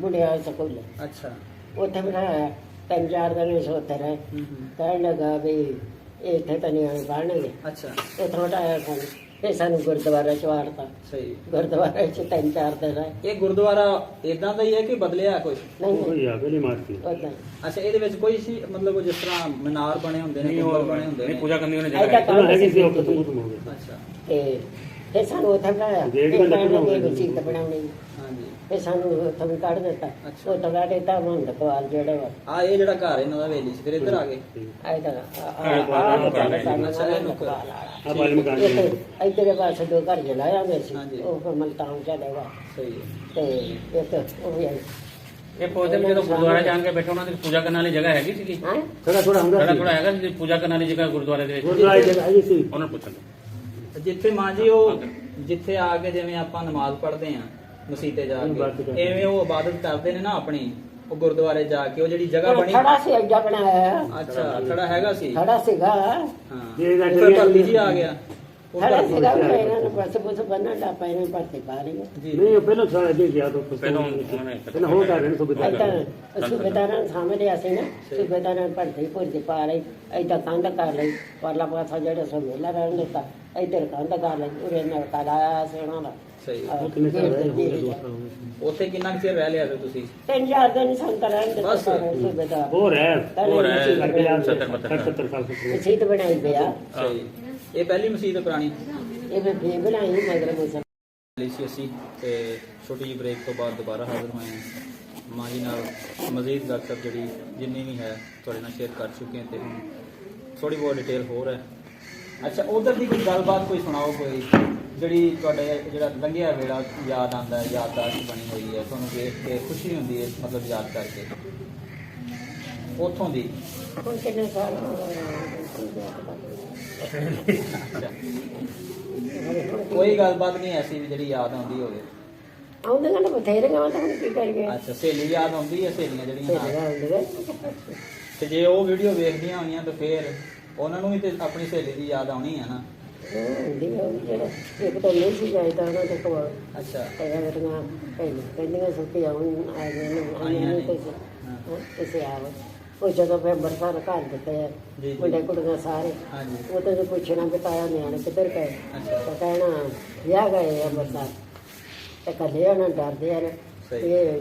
ਮੁੰਡਿਆ ਸਕੂਲ। ਅੱਛਾ। ਉੱਥੇ ਬਿਠਾਇਆ ਤਿੰਨ ਚਾਰ ਦਿਨ ਅਸੀਂ ਉੱਥੇ ਰਹੇ। ਹੂੰ ਹੂੰ। ਕਹਿਣ ਲੱਗਾ ਵੀ ਇਹ ਇੱਥੇ ਤਾਂ ਪੜ੍ਹਨਗੇ। ਅੱਛਾ। ਇਹ ਥੋੜਾ ਆਇਆ ਸਾਨੂੰ। ਇਹ ਸਾਨੂੰ ਗੁਰਦੁਆਰੇ ਚ ਵਾਰਤਾ। ਸਹੀ। ਗੁਰਦੁਆਰੇ ਚ ਤਿੰਨ ਚਾਰ ਦਿਨ ਰਹੇ। ਇਹ ਗੁਰਦੁਆਰਾ ਇਦਾਂ ਦਾ ਹੀ ਹੈ ਕਿ ਬਦਲਿਆ ਕੁਝ ਨਹੀਂ। ਹੀ ਆ ਪਹਿਲੀ ਮਾਰਤੀ। ਉਦਾਂ ਅੱਛਾ ਇਹਦੇ ਵਿੱਚ ਕੋਈ ਸੀ ਮਤਲਬ ਜਿਸ ਤਰ੍ਹਾਂ ਮਨਾਰ ਬਣੇ ਹੁੰਦੇ ਨੇ ਉਹ ਬਣੇ ਹੁੰਦੇ ਨਹੀਂ ਨੇ? ਪੂਜਾ ਕਰਨੀ ਉਹਨੇ ਜਗ੍ਹਾ ਕੰਮ ਹੈਗੀ ਸੀ ਉਹ ਖਤਮ ਖਤਮ ਹੋ ਅੱਛਾ। ਤੇ ਫਿਰ ਸਾਨੂੰ ਉੱਥੇ ਬਣਾਇਆ। ਡੇਢ ਫਿਰ ਘੰਟਾ ਬਣਾਉਣੀ। ਹਾਂਜੀ। ਫਿਰ ਸਾਨੂੰ ਉੱਥੋਂ ਵੀ ਕੱਢ ਦਿੱਤਾ। ਅੱਛਾ। ਉਹ ਤੋਂ ਕੱਢ ਦਿੱਤਾ ਕੋਲ ਜਿਹੜਾ ਵਾ। ਆ ਇਹ ਜਿਹੜਾ ਘਰ ਇਹਨਾਂ ਦਾ ਵੇਲੀ ਸੀ ਫਿਰ ਇੱਧਰ ਆ ਗਏ? ਆਇਦਾ ਹਾਂ, ਬਾਹਰ ਮਕਾਨ ਹੈ। ਅੱਛਾ, ਇਹ ਨੁੱਕਰ। ਆ ਬਾਲ ਮਕਾਨ ਜੀ। ਇੱਥੇ ਇੱਧਰੇ ਪਾਸੇ ਦੋ ਘਰ ਜਲਾਇਆ ਹੋਏ ਸੀ ਹਾਂਜੀ। ਉਹ ਫਿਰ ਮਲਤਾਨ ਚਲੇਗਾ ਸਹੀ ਹੈ। ਤੇ ਇੱਕ ਉਹ ਵੀ ਇਹ ਪੌਦੇ ਵੀ ਜਦੋਂ ਗੁਰਦੁਆਰੇ ਜਾਣ ਕੇ ਬੈਠੇ ਉਹਨਾਂ ਦੀ ਪੂਜਾ ਕਰਨ ਵਾਲੀ ਜਗ੍ਹਾ ਹੈਗੀ ਸੀਗੀ? ਹਾਂ? ਥੋੜਾ ਥੋੜਾ ਹੁੰਦਾ ਥੋੜਾ ਸੀ। ਥੋੜਾ ਹੈਗਾ ਸੀ ਪੂਜਾ ਕਰਨ ਵਾਲੀ ਜਗ੍ਹਾ ਗੁਰਦੁਆਰੇ ਦੇ ਵਿੱਚ। ਗੁਰਦੁਆਰੇ ਜਗ੍ਹਾ ਹੈਗੀ ਸੀ। ਉਹਨਾਂ ਨੂੰ ਪੁੱਛਣ ਜਿੱਥੇ ਮਾਂ ਜੀ ਉਹ ਜਿੱਥੇ ਆ ਕੇ ਜਿਵੇਂ ਆਪਾਂ ਨਮਾਜ਼ ਪੜ੍ਹਦੇ ਆ ਮਸੀਤੇ ਜਾ ਕੇ। ਐਵੇਂ ਉਹ ਇਬਾਦਤ ਕਰਦੇ ਨੇ ਨਾ ਆਪਣੀ ਉਹ ਗੁਰਦੁਆਰੇ ਜਾ ਕੇ ਉਹ ਜਿਹੜੀ ਜਗ੍ਹਾ ਬਣੀ ਥੜਾ ਸੀ ਐਡਾ ਬਣਾਇਆ ਅੱਛਾ ਥੜਾ ਹੈਗਾ ਸੀ। ਥੜਾ ਸੀਗਾ। ਹਾਂ। ਜੇ ਫਿਰ ਧਰਤੀ ਜੀ ਆ ਗਿਆ। ਉਹ ਥੜਾ ਸੀਗਾ ਇਹਨਾਂ ਨੂੰ ਬਸ ਬਸ ਬੰਨਣ ਦਾ ਪੈ ਨੇ ਭਰਤੀ ਪਾ ਰਹੀ ਜੀ। ਨਹੀਂ ਉਹ ਪਹਿਲਾਂ ਸਾਰਾ ਦੇ ਗਿਆ ਤਾਂ ਪਹਿਲਾਂ ਉਹਨਾਂ ਹੋ ਕਰ ਰਹੇ ਐਦਾਂ ਸੁਬੇਦਾਰਾਂ। ਸਾਹਮਣੇ ਅਸੀਂ ਨਾ ਸੁਬੇਦਾਰਾਂ ਭਰਤੀ ਭੁਰਤੀ ਪਾ ਰਹੀ ਐਦਾਂ ਕੰਧ ਕਰ ਲਈ ਪਰਲਾ ਪਾਸਾ ਜਿਹੜਾ ਸੋ ਮੇਲਾ ਰਹਿਣ ਦਿੱਤਾ ਇੱਧਰ ਕੰਧ ਕਰ ਲਈ ਉਰੇ ਨਾਲ ਕਰਾਇਆ ਸੀ ਉਹਨਾਂ ਦਾ। ਸਹੀ ਆਹ, ਕਿੰਨੇ ਸਾਲ ਰਹੇ ਹੋ ਗੇਟ ਗਏ? ਦੇ ਦੋ ਸਾਲ ਹੋ ਗਏ ਉੱਥੇ ਕਿੰਨਾ ਕੁ ਚਿਰ ਰਹਿ ਲਿਆ ਫਿਰ ਤੁਸੀਂ? ਤਿੰਨ ਚਾਰ ਦਿਨ ਸੰਤ ਰਹਿਣ ਦਿੱਤਾ ਬਸ। ਸੁਬੇਦਾਰ ਹੋਰ ਹੈ। ਹੋਰ ਹੈ, ਮਸੀਤ ਕਰਕੇ ਯਾਦ ਸੱਤਰ ਪੱਤਰ 70 ਸਾਲ ਤੋਂ ਮਸੀਤ ਬਣਾਈ ਪਿਆ ਸਹੀ ਇਹ ਪਹਿਲੀ ਮਸਜਿਦ ਹੈ ਪੁਰਾਣੀ? ਇਹ ਵੀ ਫੇ ਬਣਾਈ ਮਗਰ ਮੁਸਲ ਲਈ ਸੀ ਅਸੀਂ ਤੇ ਛੋਟੀ ਜਿਹੀ ਬ੍ਰੇਕ ਤੋਂ ਬਾਅਦ ਦੁਬਾਰਾ ਹਾਜ਼ਰ ਹੋਏ ਹਾਂ। ਮਾਂ ਜੀ ਨਾਲ ਮਜ਼ੀਦ ਗੱਲਬਾਤ ਜਿਹੜੀ ਜਿੰਨੀ ਵੀ ਹੈ ਤੁਹਾਡੇ ਨਾਲ ਸ਼ੇਅਰ ਕਰ ਚੁੱਕੇ ਹਾਂ ਤੇ ਹੁਣ ਥੋੜੀ ਬਹੁਤ ਡਿਟੇਲ ਹੋਰ ਹੈ। ਅੱਛਾ ਉਧਰ ਦੀ ਕੋਈ ਗੱਲਬਾਤ ਕੋਈ ਸੁਣਾਓ ਕੋਈ? ਜਿਹੜੀ ਤੁਹਾਡੇ ਜਿਹੜਾ ਲੰਘਿਆ ਵੇੜਾ ਯਾਦ ਆਉਂਦਾ ਹੈ ਯਾਦਦਾਸ਼ਤ ਬਣੀ ਹੋਈ ਹੈ ਤੁਹਾਨੂੰ ਵੇਖ ਕੇ ਖੁਸ਼ੀ ਹੁੰਦੀ ਹੈ ਮਤਲਬ ਯਾਦ ਕਰਕੇ। ਉੱਥੋਂ ਦੀ? ਹੁਣ ਕਿੰਨੇ ਸਾਲ ਹੋ ਅੱਛਾ। ਕੋਈ ਗੱਲਬਾਤ ਨਹੀਂ ਐਸੀ ਵੀ ਜਿਹੜੀ ਯਾਦ ਆਉਂਦੀ ਹੋਵੇ। ਆਉਂਦੀਆਂ ਨੇ ਬਥੇਰੀਆਂ ਤਾਂ ਹੁਣ ਕੀ ਕਰੀਏ? ਅੱਛਾ ਸਹੇਲੀ ਯਾਦ ਆਉਂਦੀ ਹੈ ਸਹੇਲੀਆਂ ਜਿਹੜੀਆਂ ਨਾਲ? ਤੇ ਜੇ ਉਹ ਵੀਡੀਓ ਵੇਖਦੀਆਂ ਹੋਣੀਆਂ ਤਾਂ ਫੇਰ ਉਹਨਾਂ ਨੂੰ ਵੀ ਤੇ ਆਪਣੀ ਸਹੇਲੀ ਦੀ ਯਾਦ ਆਉਣੀ ਹੈ ਨਾ। ਹੁੰਦੀ ਆ ਉਹ ਜਿਹੜਾ ਇੱਕ ਤਾਂ ਨਹੀਂ ਸੀ ਜਾਇਦਾ ਉਹਨਾਂ ਦੇ ਕੋਲ ਅੱਛਾ ਕਈਆਂ ਜਿਹੜੀਆਂ ਕਹਿੰਦੀਆਂ ਸੁੱਕੀ ਆਉਣ ਆ ਗਏ ਨੇ ਆਈਆਂ ਨਹੀਂ ਹਾਂ। ਕਿਸੇ ਆਵ ਉਹ ਜਦੋਂ ਫਿਰ ਅੰਮ੍ਰਿਤਸਰ ਘਰ ਦਿੱਤੇ ਆ ਜੀ, ਜੀ। ਮੁੰਡੇ ਕੁੜੀਆਂ ਸਾਰੇ ਉਹ ਤਾਂ ਪੁੱਛਣਾ ਵੀ ਤਾਇਆ ਨਿਆਣੇ ਕਿੱਧਰ ਗਏ। ਤਾਂ ਕਹਿਣਾ ਵਿਆਹ ਗਏ ਆ ਅੰਮ੍ਰਿਤਸਰ ਤੇ ਕੱਲੇ ਉਹਨਾਂ ਡਰਦੇ ਆ। ਇਹ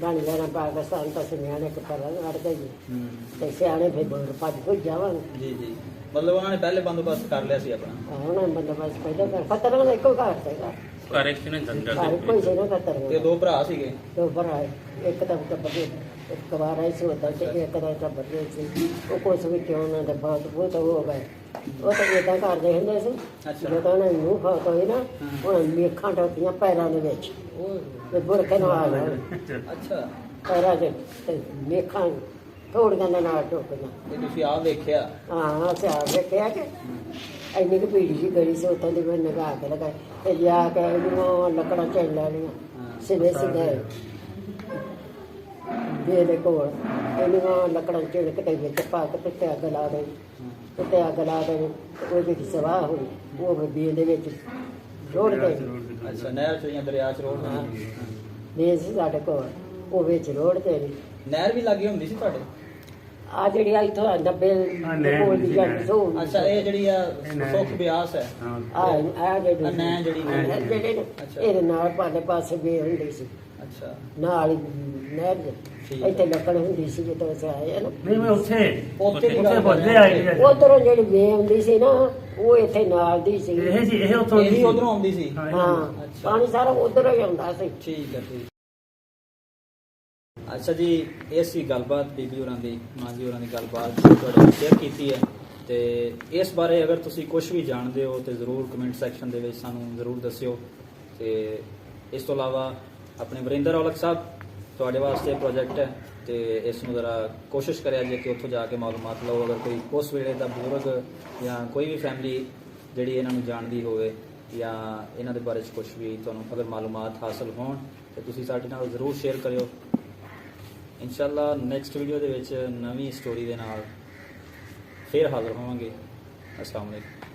ਬਣ ਜਾਣਾ ਪਾਕਿਸਤਾਨ ਤਾਂ ਅਸੀਂ ਨਿਆਣੇ ਕਿੱਥੇ ਰਹਿ ਅੜ ਗਏ ਹੂੰ। ਤੇ ਸਿਆਣੇ ਫਿਰ ਦੂਰ ਭੱਜ ਭੁੱਜ ਜਾਵਾਂਗੇ। ਜੀ ਜੀ। ਮਤਲਬ ਉਹਨਾਂ ਨੇ ਪਹਿਲੇ ਬੰਦੋਬਸਤ ਕਰ ਲਿਆ ਸੀ ਆਪਣਾ। ਉਹਨਾਂ ਬੰਦੋਬਸਤ ਪਹਿਲਾਂ ਕਰ ਖਤਰਾ ਦਾ ਇੱਕੋ ਘਰ ਸੀਗਾ। ਘਰ ਇੱਕ ਨਾ ਘਰ ਜੰਗਲ ਕੋਈ ਦੇ ਸੀ ਨਾ ਖਤਰ ਤੇ ਦੋ ਭਰਾ ਸੀਗੇ। ਦੋ ਭਰਾ ਇੱਕ ਤਾਂ ਟੱਬਰ ਦੇ ਇੱਕ ਕਵਾਰਾ ਹੀ ਸੀ ਉਹਦਾ ਤੇ ਇੱਕ ਦਾ ਟੱਬਰ ਦੇ ਸੀ। ਉਹ ਕੁਛ ਵੀ ਕਿਉਂ ਨਾ ਦੇ ਬਹੁਤ ਬਹੁਤ ਹੋ ਗਏ। ਉਹ ਤਾਂ ਇਦਾਂ ਕਰਦੇ ਹੁੰਦੇ ਸੀ। ਜਦੋਂ ਉਹਨਾਂ ਨੂੰ ਫਾਟ ਹੋਈ ਨਾ ਉਹਨਾਂ ਮੇਖਾਂ ਟੋਪੀਆਂ ਪੈਰਾਂ ਦੇ ਵਿੱਚ। ਉਹ ਤੇ ਬੁਰਕੇ ਨਾਲ ਆ ਗਏ ਅੱਛਾ। ਪੈਰਾਂ ਦੇ ਤੇ ਮੇਖਾਂ ਥੋੜੀਆਂ ਦੇ ਨਾਲ ਟੋਪੀਆਂ ਤੇ ਤੁਸੀਂ ਆਪ ਵੇਖਿਆ? ਹਾਂ ਅਸੀਂ ਆ ਵੇਖਿਆ ਕਿ ਇੰਨੀ ਕੁ ਭੀੜੀ ਜੀ ਗਈ ਸੀ ਉੱਥੋਂ ਦੀ ਮੈਂ ਨਿਗਾਹ ਕੇ ਲਗਾਈ। ਤੇ ਜਾ ਕੇ ਇਹਨੂੰ ਲੱਕੜਾਂ ਚੱਲ ਲੈਣੀਆਂ। ਸਿਰੇ ਸਿਰੇ ਦੇ ਦੇ ਕੋਲ ਇਹਨੂੰ ਲੱਕੜਾਂ ਚਿੜ ਕੇ ਵਿੱਚ ਪਾ ਕੇ ਤੇ ਅੱਗ ਲਾ ਦੇ ਤੇ ਅੱਗ ਲਾ ਦੇ ਉਹ ਵੀ ਸਵਾਹ ਹੋਈ ਉਹ ਵੀ ਬੀਏ ਦੇ ਵਿੱਚ ਰੋੜ ਕੇ ਅੱਛਾ ਨਹਿਰ ਚ ਜਾਂ ਦਰਿਆ ਚ ਰੋਡ ਹਾਂ। ਦੇ ਸੀ ਸਾਡੇ ਕੋਲ ਉਹ ਵਿੱਚ ਰੋੜ ਤੇ ਨਹਿਰ ਵੀ ਲੱਗੀ ਹੁੰਦੀ ਸੀ ਤੁਹਾਡੇ? ਆ ਜਿਹੜੀ ਆ ਇਥੋਂ 90 ਹਾਂ, ਦੇ ਕੋਲ ਦੀ ਜੱਟ ਸੋ ਅੱਛਾ ਇਹ ਜਿਹੜੀ ਆ ਸੁੱਖ ਬਿਆਸ ਹੈ। ਆ ਆ ਜਿਹੜੀ ਨਹਿਰ ਜਿਹੜੀ ਜਿਹੜੇ ਨੇ। ਇਹਦੇ ਨਾਲ ਪਾਲੇ ਪਾਸੇ ਵੀ ਹੁੰਦੀ ਸੀ। ਅੱਛਾ। ਨਾਲ ਹੀ ਨਹਿਰ ਦੇ। ਠੀਕ ਹੈ। ਇੱਥੇ ਲੱਕੜ ਹੁੰਦੀ ਸੀ ਜਦੋਂ ਅਸੀਂ ਆਏ ਆ ਨਾ। ਨਹੀਂ ਮੈਂ ਉੱਥੇ। ਉੱਥੇ ਦੀ ਉੱਥੇ ਗੱਲ ਰਿਹਾ ਆਏ ਨੇ। ਉਧਰੋਂ ਜਿਹੜੀ ਵੇ ਹੁੰਦੀ ਸੀ ਨਾ ਉਹ ਇੱਥੇ ਨਾਲ ਦੀ ਸੀ। ਇਹ ਜੀ ਇਹ ਉੱਥੋਂ ਦੀ ਸੀ। ਉਧਰੋਂ ਆਉਂਦੀ ਸੀ? ਹਾਂ, ਹਾਂ ਅੱਛਾ। ਪਾਣੀ ਸਾਰਾ ਉਧਰੋਂ ਹੀ ਆਉਂਦਾ ਸੀ। ਠੀਕ ਹੈ ਠੀਕ। ਅੱਛਾ ਜੀ ਇਹ ਸੀ ਗੱਲਬਾਤ ਬੀਬੀ ਹੋਰਾਂ ਦੀ ਮਾਂ ਜੀ ਹੋਰਾਂ ਦੀ ਗੱਲਬਾਤ ਜੋ ਤੁਹਾਡੇ ਨਾਲ ਸ਼ੇਅਰ ਕੀਤੀ ਹੈ। ਤੇ ਇਸ ਬਾਰੇ ਅਗਰ ਤੁਸੀਂ ਕੁਝ ਵੀ ਜਾਣਦੇ ਹੋ ਤੇ ਜ਼ਰੂਰ ਕਮੈਂਟ ਸੈਕਸ਼ਨ ਦੇ ਵਿੱਚ ਸਾਨੂੰ ਜ਼ਰੂਰ ਦੱਸਿਓ। ਤੇ ਇਸ ਤੋਂ ਇਲਾਵਾ ਆਪਣੇ ਵਰਿੰਦਰ ਔਲਖ ਸਾਹਿਬ, ਤੁਹਾਡੇ ਵਾਸਤੇ ਪ੍ਰੋਜੈਕਟ ਹੈ ਤੇ ਇਸ ਨੂੰ ਜ਼ਰਾ ਕੋਸ਼ਿਸ਼ ਕਰਿਆ ਜੇ ਕਿ ਉੱਥੋਂ ਜਾ ਕੇ ਮਾਲੂਮਾਤ ਲਓ, ਅਗਰ ਕੋਈ ਉਸ ਵੇਲੇ ਦਾ ਬਜ਼ੁਰਗ ਜਾਂ ਕੋਈ ਵੀ ਫੈਮਿਲੀ ਜਿਹੜੀ ਇਹਨਾਂ ਨੂੰ ਜਾਣਦੀ ਹੋਵੇ ਜਾਂ ਇਹਨਾਂ ਦੇ ਬਾਰੇ ਚ ਕੁਝ ਵੀ ਤੁਹਾਨੂੰ ਅਗਰ ਮਾਲੂਮਾਤ ਹਾਸਲ ਹੋਣ, ਤੇ ਤੁਸੀਂ ਸਾਡੇ ਨਾਲ ਜ਼ਰੂਰ ਸ਼ੇਅਰ ਕਰਿਓ। ਇਨਸ਼ਾਅੱਲਾ ਨੈਕਸਟ ਵੀਡੀਓ ਦੇ ਵਿੱਚ ਨਵੀਂ ਸਟੋਰੀ ਦੇ ਨਾਲ ਫੇਰ ਹਾਜ਼ਰ ਹੋਵਾਂਗੇ। ਅਸਲਾਮ ਅਲੈਕੁਮ।